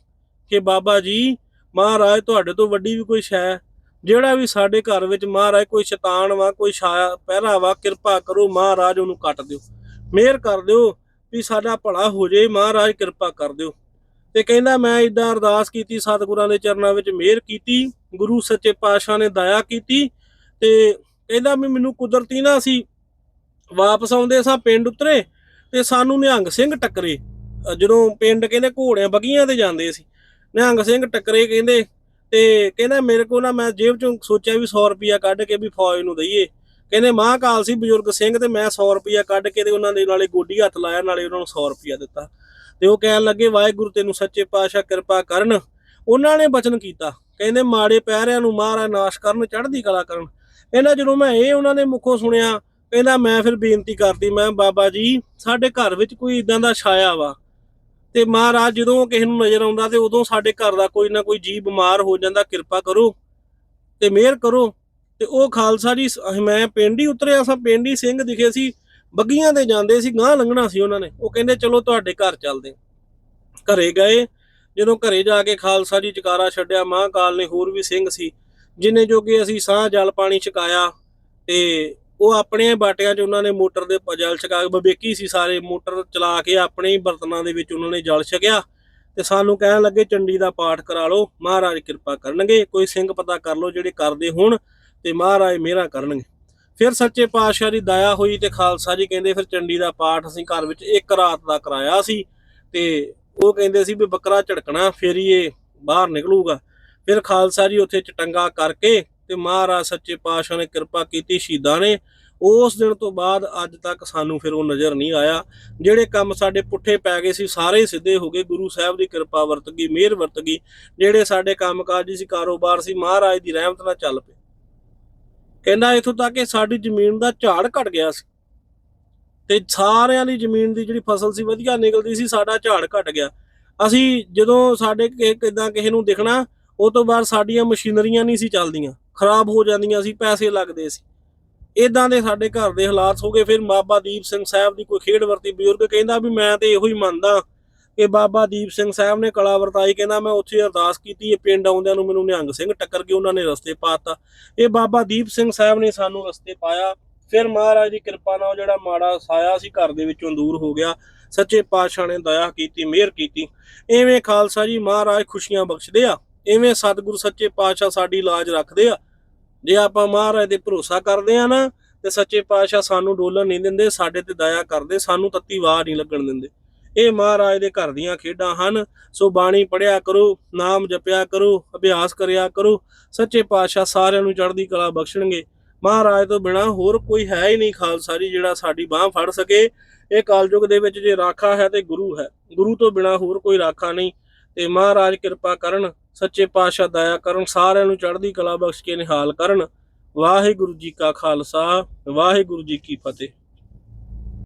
ਕਿ ਬਾਬਾ ਜੀ, ਮਹਾਰਾਜ ਤੁਹਾਡੇ ਤੋਂ ਵੱਡੀ ਵੀ ਕੋਈ ਸ਼ੈ ਜਿਹੜਾ ਵੀ ਸਾਡੇ ਘਰ ਵਿੱਚ ਮਹਾਰਾਜ ਕੋਈ ਸ਼ੈਤਾਨ ਵਾ, ਕੋਈ ਛਾਇਆ ਪਹਿਰਾ ਵਾ, ਕਿਰਪਾ ਕਰੋ, ਮਹਾਰਾਜ ਉਹਨੂੰ ਕੱਟ ਦਿਓ। ਮਿਹਰ ਕਰ ਦਿਓ ਵੀ ਸਾਡਾ ਭਲਾ ਹੋ ਜੇ, ਮਹਾਰਾਜ ਕਿਰਪਾ ਕਰ ਦਿਓ। ਤੇ ਕਹਿੰਦਾ, ਮੈਂ ਇਦਾਂ ਅਰਦਾਸ ਕੀਤੀ, ਸਤਿਗੁਰਾਂ ਦੇ ਚਰਨਾਂ ਵਿੱਚ ਮਿਹਰ ਕੀਤੀ, ਗੁਰੂ ਸੱਚੇ ਪਾਤਸ਼ਾਹ ਨੇ ਦਇਆ ਕੀਤੀ ਤੇ ਕਹਿੰਦਾ ਵੀ ਮੈਨੂੰ ਕੁਦਰਤੀ ਨਾ ਸੀ ਵਾਪਸ ਆਉਂਦੇ ਸਾਂ ਪਿੰਡ ਉਤਰੇ ਤੇ ਸਾਨੂੰ ਨਿਹੰਗ ਸਿੰਘ ਟੱਕਰੇ। ਜਦੋਂ ਪਿੰਡ ਕਹਿੰਦੇ ਘੋੜਿਆਂ ਬਗੀਆਂ ਤੇ ਜਾਂਦੇ ਸੀ, ਨਿਹੰਗ ਸਿੰਘ ਟੱਕਰੇ ਕਹਿੰਦੇ ਤੇ ਕਹਿੰਦਾ, ਮੇਰੇ ਕੋਲ ਨਾ ਮੈਂ ਜੇਬ ਚੋਂ ਸੋਚਿਆ ਵੀ 100 ਰੁਪਿਆ ਕੱਢ ਕੇ ਵੀ ਫੌਜ ਨੂੰ ਦਈਏ। ਕਹਿੰਦੇ ਮਾਂ ਕਾਲ ਸੀ ਬਜ਼ੁਰਗ ਸਿੰਘ ਤੇ ਮੈਂ 100 ਰੁਪਿਆ ਕੱਢ ਕੇ ਤੇ ਉਹਨਾਂ ਦੇ ਨਾਲੇ ਗੋਡੀ ਹੱਥ ਲਾਇਆ, ਨਾਲੇ ਉਹਨਾਂ ਨੂੰ 100 ਰੁਪਿਆ ਦਿੱਤਾ। ਤੇ ਉਹ ਕਹਿਣ ਲੱਗੇ, ਵਾਹਿਗੁਰੂ ਤੈਨੂੰ ਸੱਚੇ ਪਾਤਸ਼ਾਹ ਕਿਰਪਾ ਕਰਨ। ਉਹਨਾਂ ਨੇ ਬਚਨ ਕੀਤਾ। ਕਹਿੰਦੇ ਮਾੜੇ ਪੈਰਿਆਂ ਨੂੰ ਮਹਾਰਾਜ ਨਾਸ਼ ਕਰਨ, ਚੜ੍ਹਦੀ ਕਲਾ ਕਰਨ। ਕਹਿੰਦਾ ਜਦੋਂ ਮੈਂ ਇਹ ਉਹਨਾਂ ਦੇ ਮੁਖੋਂ ਸੁਣਿਆ, ਕਹਿੰਦਾ ਮੈਂ ਫਿਰ ਬੇਨਤੀ ਕਰਦੀ, ਮੈਂ ਬਾਬਾ ਜੀ, ਸਾਡੇ ਘਰ ਵਿੱਚ ਕੋਈ ਇਦਾਂ ਦਾ ਛਾਇਆ ਵਾ। ਤੇ ਮਹਾਰਾਜ ਜਦੋਂ ਕਿਸੇ ਨੂੰ ਨਜ਼ਰ ਆਉਂਦਾ ਤੇ ਉਦੋਂ ਸਾਡੇ ਘਰ ਦਾ ਕੋਈ ਨਾ ਕੋਈ ਜੀ ਬਿਮਾਰ ਹੋ ਜਾਂਦਾ, ਕਿਰਪਾ ਕਰੋ ਤੇ ਮਿਹਰ ਕਰੋ। ਤੇ ਉਹ ਖਾਲਸਾ ਜੀ ਮੈਂ ਪਿੰਡ ਹੀ ਉਤਰਿਆ ਸਾਂ, ਪਿੰਡ ਹੀ ਸਿੰਘ ਦਿਖੇ ਸੀ, ਬੱਗੀਆਂ ਤੇ ਜਾਂਦੇ ਸੀ ਗਾਂ ਲੰਘਣਾ ਸੀ ਉਹਨਾਂ ਨੇ। ਉਹ ਕਹਿੰਦੇ, ਚਲੋ ਤੁਹਾਡੇ ਘਰ ਚੱਲਦੇ ਘਰੇ ਗਏ। ਜਦੋਂ ਘਰੇ ਜਾ ਕੇ ਖਾਲਸਾ ਜੀ ਚਕਾਰਾ ਛੱਡਿਆ, ਮਹਾਂਕਾਲ ਨੇ ਹੋਰ ਵੀ ਸਿੰਘ ਸੀ, ਜਿੰਨੇ ਜੋਗੇ ਅਸੀਂ ਸਾਹ, ਜਲ, ਪਾਣੀ ਛਕਾਇਆ ਤੇ ਉਹ ਆਪਣੇ ਬਾਟਿਆਂ 'ਚ ਉਹਨਾਂ ਨੇ ਮੋਟਰ ਦੇ ਜਲ ਛਕਾ ਕੇ ਬਵੇਕੀ ਸੀ ਸਾਰੇ, ਮੋਟਰ ਚਲਾ ਕੇ ਆਪਣੇ ਹੀ ਬਰਤਨਾਂ ਦੇ ਵਿੱਚ ਉਹਨਾਂ ਨੇ ਜਲ ਛਕਿਆ ਤੇ ਸਾਨੂੰ ਕਹਿਣ ਲੱਗੇ, ਚੰਡੀ ਦਾ ਪਾਠ ਕਰਾ ਲਓ, ਮਹਾਰਾਜ ਕਿਰਪਾ ਕਰਨਗੇ, ਕੋਈ ਸਿੰਘ ਪਤਾ ਕਰ ਲਓ ਜਿਹੜੇ ਕਰਦੇ ਹੋਣ। ਤੇ ਮਹਾਰਾਜ ਮਿਹਰਾਂ ਕਰਨਗੇ। ਫਿਰ ਸੱਚੇ ਪਾਤਸ਼ਾਹ ਦੀ ਦਇਆ ਹੋਈ ਤੇ ਖਾਲਸਾ ਜੀ ਕਹਿੰਦੇ ਫਿਰ ਚੰਡੀ ਦਾ ਪਾਠ ਅਸੀਂ ਘਰ ਵਿੱਚ ਇੱਕ ਰਾਤ ਦਾ ਕਰਾਇਆ ਸੀ ਤੇ ਉਹ ਕਹਿੰਦੇ ਸੀ ਵੀ ਬੱਕਰਾ ਝੜਕਣਾ, ਫਿਰ ਹੀ ਇਹ ਬਾਹਰ ਨਿਕਲੂਗਾ। ਫਿਰ ਖਾਲਸਾ ਜੀ ਉੱਥੇ ਚਟੰਗਾ ਕਰਕੇ ਤੇ ਮਹਾਰਾਜ ਸੱਚੇ ਪਾਤਸ਼ਾਹ ਨੇ ਕਿਰਪਾ ਕੀਤੀ ਸ਼ਹੀਦਾਂ ਨੇ। ਉਸ ਦਿਨ ਤੋਂ ਬਾਅਦ ਅੱਜ ਤੱਕ ਸਾਨੂੰ ਫਿਰ ਉਹ ਨਜ਼ਰ ਨਹੀਂ ਆਇਆ। ਜਿਹੜੇ ਕੰਮ ਸਾਡੇ ਪੁੱਠੇ ਪੈ ਗਏ ਸੀ ਸਾਰੇ ਸਿੱਧੇ ਹੋ ਗਏ। ਗੁਰੂ ਸਾਹਿਬ ਦੀ ਕਿਰਪਾ ਵਰਤ ਗਈ, ਮਿਹਰ ਵਰਤ ਗਈ। ਜਿਹੜੇ ਸਾਡੇ ਕੰਮਕਾਜੀ ਸੀ, ਕਾਰੋਬਾਰ ਸੀ, ਮਹਾਰਾਜ ਦੀ ਰਹਿਮਤ ਨਾਲ ਚੱਲ ਪਏ। ਕਹਿੰਦਾ ਇਥੋਂ ਤੱਕ ਕਿ ਸਾਡੀ ਜ਼ਮੀਨ ਦਾ ਝਾੜ ਘਟ ਗਿਆ ਸੀ। ਤੇ ਸਾਰਿਆਂ ਦੀ ਜ਼ਮੀਨ ਦੀ ਜਿਹੜੀ ਫਸਲ ਸੀ ਵਧੀਆ ਨਿਕਲਦੀ ਸੀ, ਸਾਡਾ ਝਾੜ ਘਟ ਗਿਆ। ਅਸੀਂ ਜਦੋਂ ਸਾਡੇ ਕਿਦਾਂ ਕਿਸੇ ਨੂੰ ਦਿਖਣਾ, ਉਹ ਤੋਂ ਬਾਅਦ ਸਾਡੀਆਂ ਮਸ਼ੀਨਰੀਆਂ ਨਹੀਂ ਸੀ ਚੱਲਦੀਆਂ, ਖਰਾਬ ਹੋ ਜਾਂਦੀਆਂ ਸੀ, ਪੈਸੇ ਲੱਗਦੇ ਸੀ। ਇਦਾਂ ਦੇ ਸਾਡੇ ਘਰ ਦੇ ਹਾਲਾਤ ਹੋ ਗਏ। ਫਿਰ ਬਾਬਾ ਦੀਪ ਸਿੰਘ ਸਾਹਿਬ ਦੀ ਕੋਈ ਖੇਡ ਵਰਤੀ ਬਜ਼ੁਰਗ ਕਹਿੰਦਾ ਵੀ ਮੈਂ ਤੇ ਇਹੋ ਹੀ ਮੰਨਦਾ। ਕਿ ਬਾਬਾ ਦੀਪ ਸਿੰਘ ਸਾਹਿਬ ਨੇ ਕਲਾ ਵਰਤਾਈ, ਕਹਿੰਦਾ ਮੈਂ ਉੱਥੇ ਅਰਦਾਸ ਕੀਤੀ, ਇਹ ਪਿੰਡ ਆਉਂਦਿਆਂ ਨੂੰ ਮੈਨੂੰ ਨਿਹੰਗ ਸਿੰਘ ਟੱਕਰ ਕੇ ਉਹਨਾਂ ਨੇ ਰਸਤੇ ਪਾਤਾ। ਇਹ ਬਾਬਾ ਦੀਪ ਸਿੰਘ ਸਾਹਿਬ ਨੇ ਸਾਨੂੰ ਰਸਤੇ ਪਾਇਆ। ਫਿਰ ਮਹਾਰਾਜ ਦੀ ਕਿਰਪਾ ਨਾਲ ਜਿਹੜਾ ਮਾੜਾ ਸਾਇਆ ਸੀ ਘਰ ਦੇ ਵਿੱਚੋਂ ਦੂਰ ਹੋ ਗਿਆ। ਸੱਚੇ ਪਾਤਸ਼ਾਹ ਨੇ ਦਇਆ ਕੀਤੀ, ਮਿਹਰ ਕੀਤੀ। ਐਵੇਂ ਖਾਲਸਾ ਜੀ ਮਹਾਰਾਜ ਖੁਸ਼ੀਆਂ ਬਖਸ਼ਦੇ ਆ। ਐਵੇਂ ਸਤਿਗੁਰੂ, ਸੱਚੇ ਪਾਤਸ਼ਾਹ ਸਾਡੀ ਲਾਜ ਰੱਖਦੇ ਆ। ਜੇ ਆਪਾਂ ਮਹਾਰਾਜ ਤੇ ਭਰੋਸਾ ਕਰਦੇ ਆ ਨਾ, ਤੇ ਸੱਚੇ ਪਾਤਸ਼ਾਹ ਸਾਨੂੰ ਡੋਲਣ ਨਹੀਂ ਦਿੰਦੇ, ਸਾਡੇ ਤੇ ਦਇਆ ਕਰਦੇ, ਸਾਨੂੰ ਤੱਤੀ ਵਾਹ ਨਹੀਂ ਲੱਗਣ ਦਿੰਦੇ। ਇਹ ਮਹਾਰਾਜ ਦੇ ਘਰ ਦੀਆਂ ਖੇਡਾਂ ਹਨ। ਸੋ ਬਾਣੀ ਪੜਿਆ ਕਰੋ, ਨਾਮ ਜਪਿਆ ਕਰੋ, ਅਭਿਆਸ ਕਰਿਆ ਕਰੋ। ਸੱਚੇ ਪਾਤਸ਼ਾਹ ਸਾਰਿਆਂ ਨੂੰ ਚੜ੍ਹਦੀ ਕਲਾ ਬਖਸ਼ਣਗੇ। ਮਹਾਰਾਜ ਤੋਂ ਬਿਨਾ ਹੋਰ ਕੋਈ ਹੈ ਹੀ ਨਹੀਂ ਖਾਲਸਾ ਜੀ ਜਿਹੜਾ ਸਾਡੀ ਬਾਹ ਫੜ ਸਕੇ। ਇਹ ਕਲਯੁਗ ਦੇ ਵਿੱਚ ਜੇ ਰਾਖਾ ਹੈ ਤੇ ਗੁਰੂ ਹੈ। ਗੁਰੂ ਤੋਂ ਬਿਨਾ ਹੋਰ ਕੋਈ ਰਾਖਾ ਨਹੀਂ। ਤੇ ਮਹਾਰਾਜ ਕਿਰਪਾ ਕਰਨ, ਸੱਚੇ ਪਾਤਸ਼ਾਹ ਦਇਆ ਕਰਨ, ਸਾਰਿਆਂ ਨੂੰ ਚੜ੍ਹਦੀ ਕਲਾ ਬਖਸ਼ ਕੇ ਨਿਹਾਲ ਕਰਨ। ਵਾਹਿਗੁਰੂ ਜੀ ਕਾ ਖਾਲਸਾ, ਵਾਹਿਗੁਰੂ ਜੀ ਕੀ ਫਤਿਹ।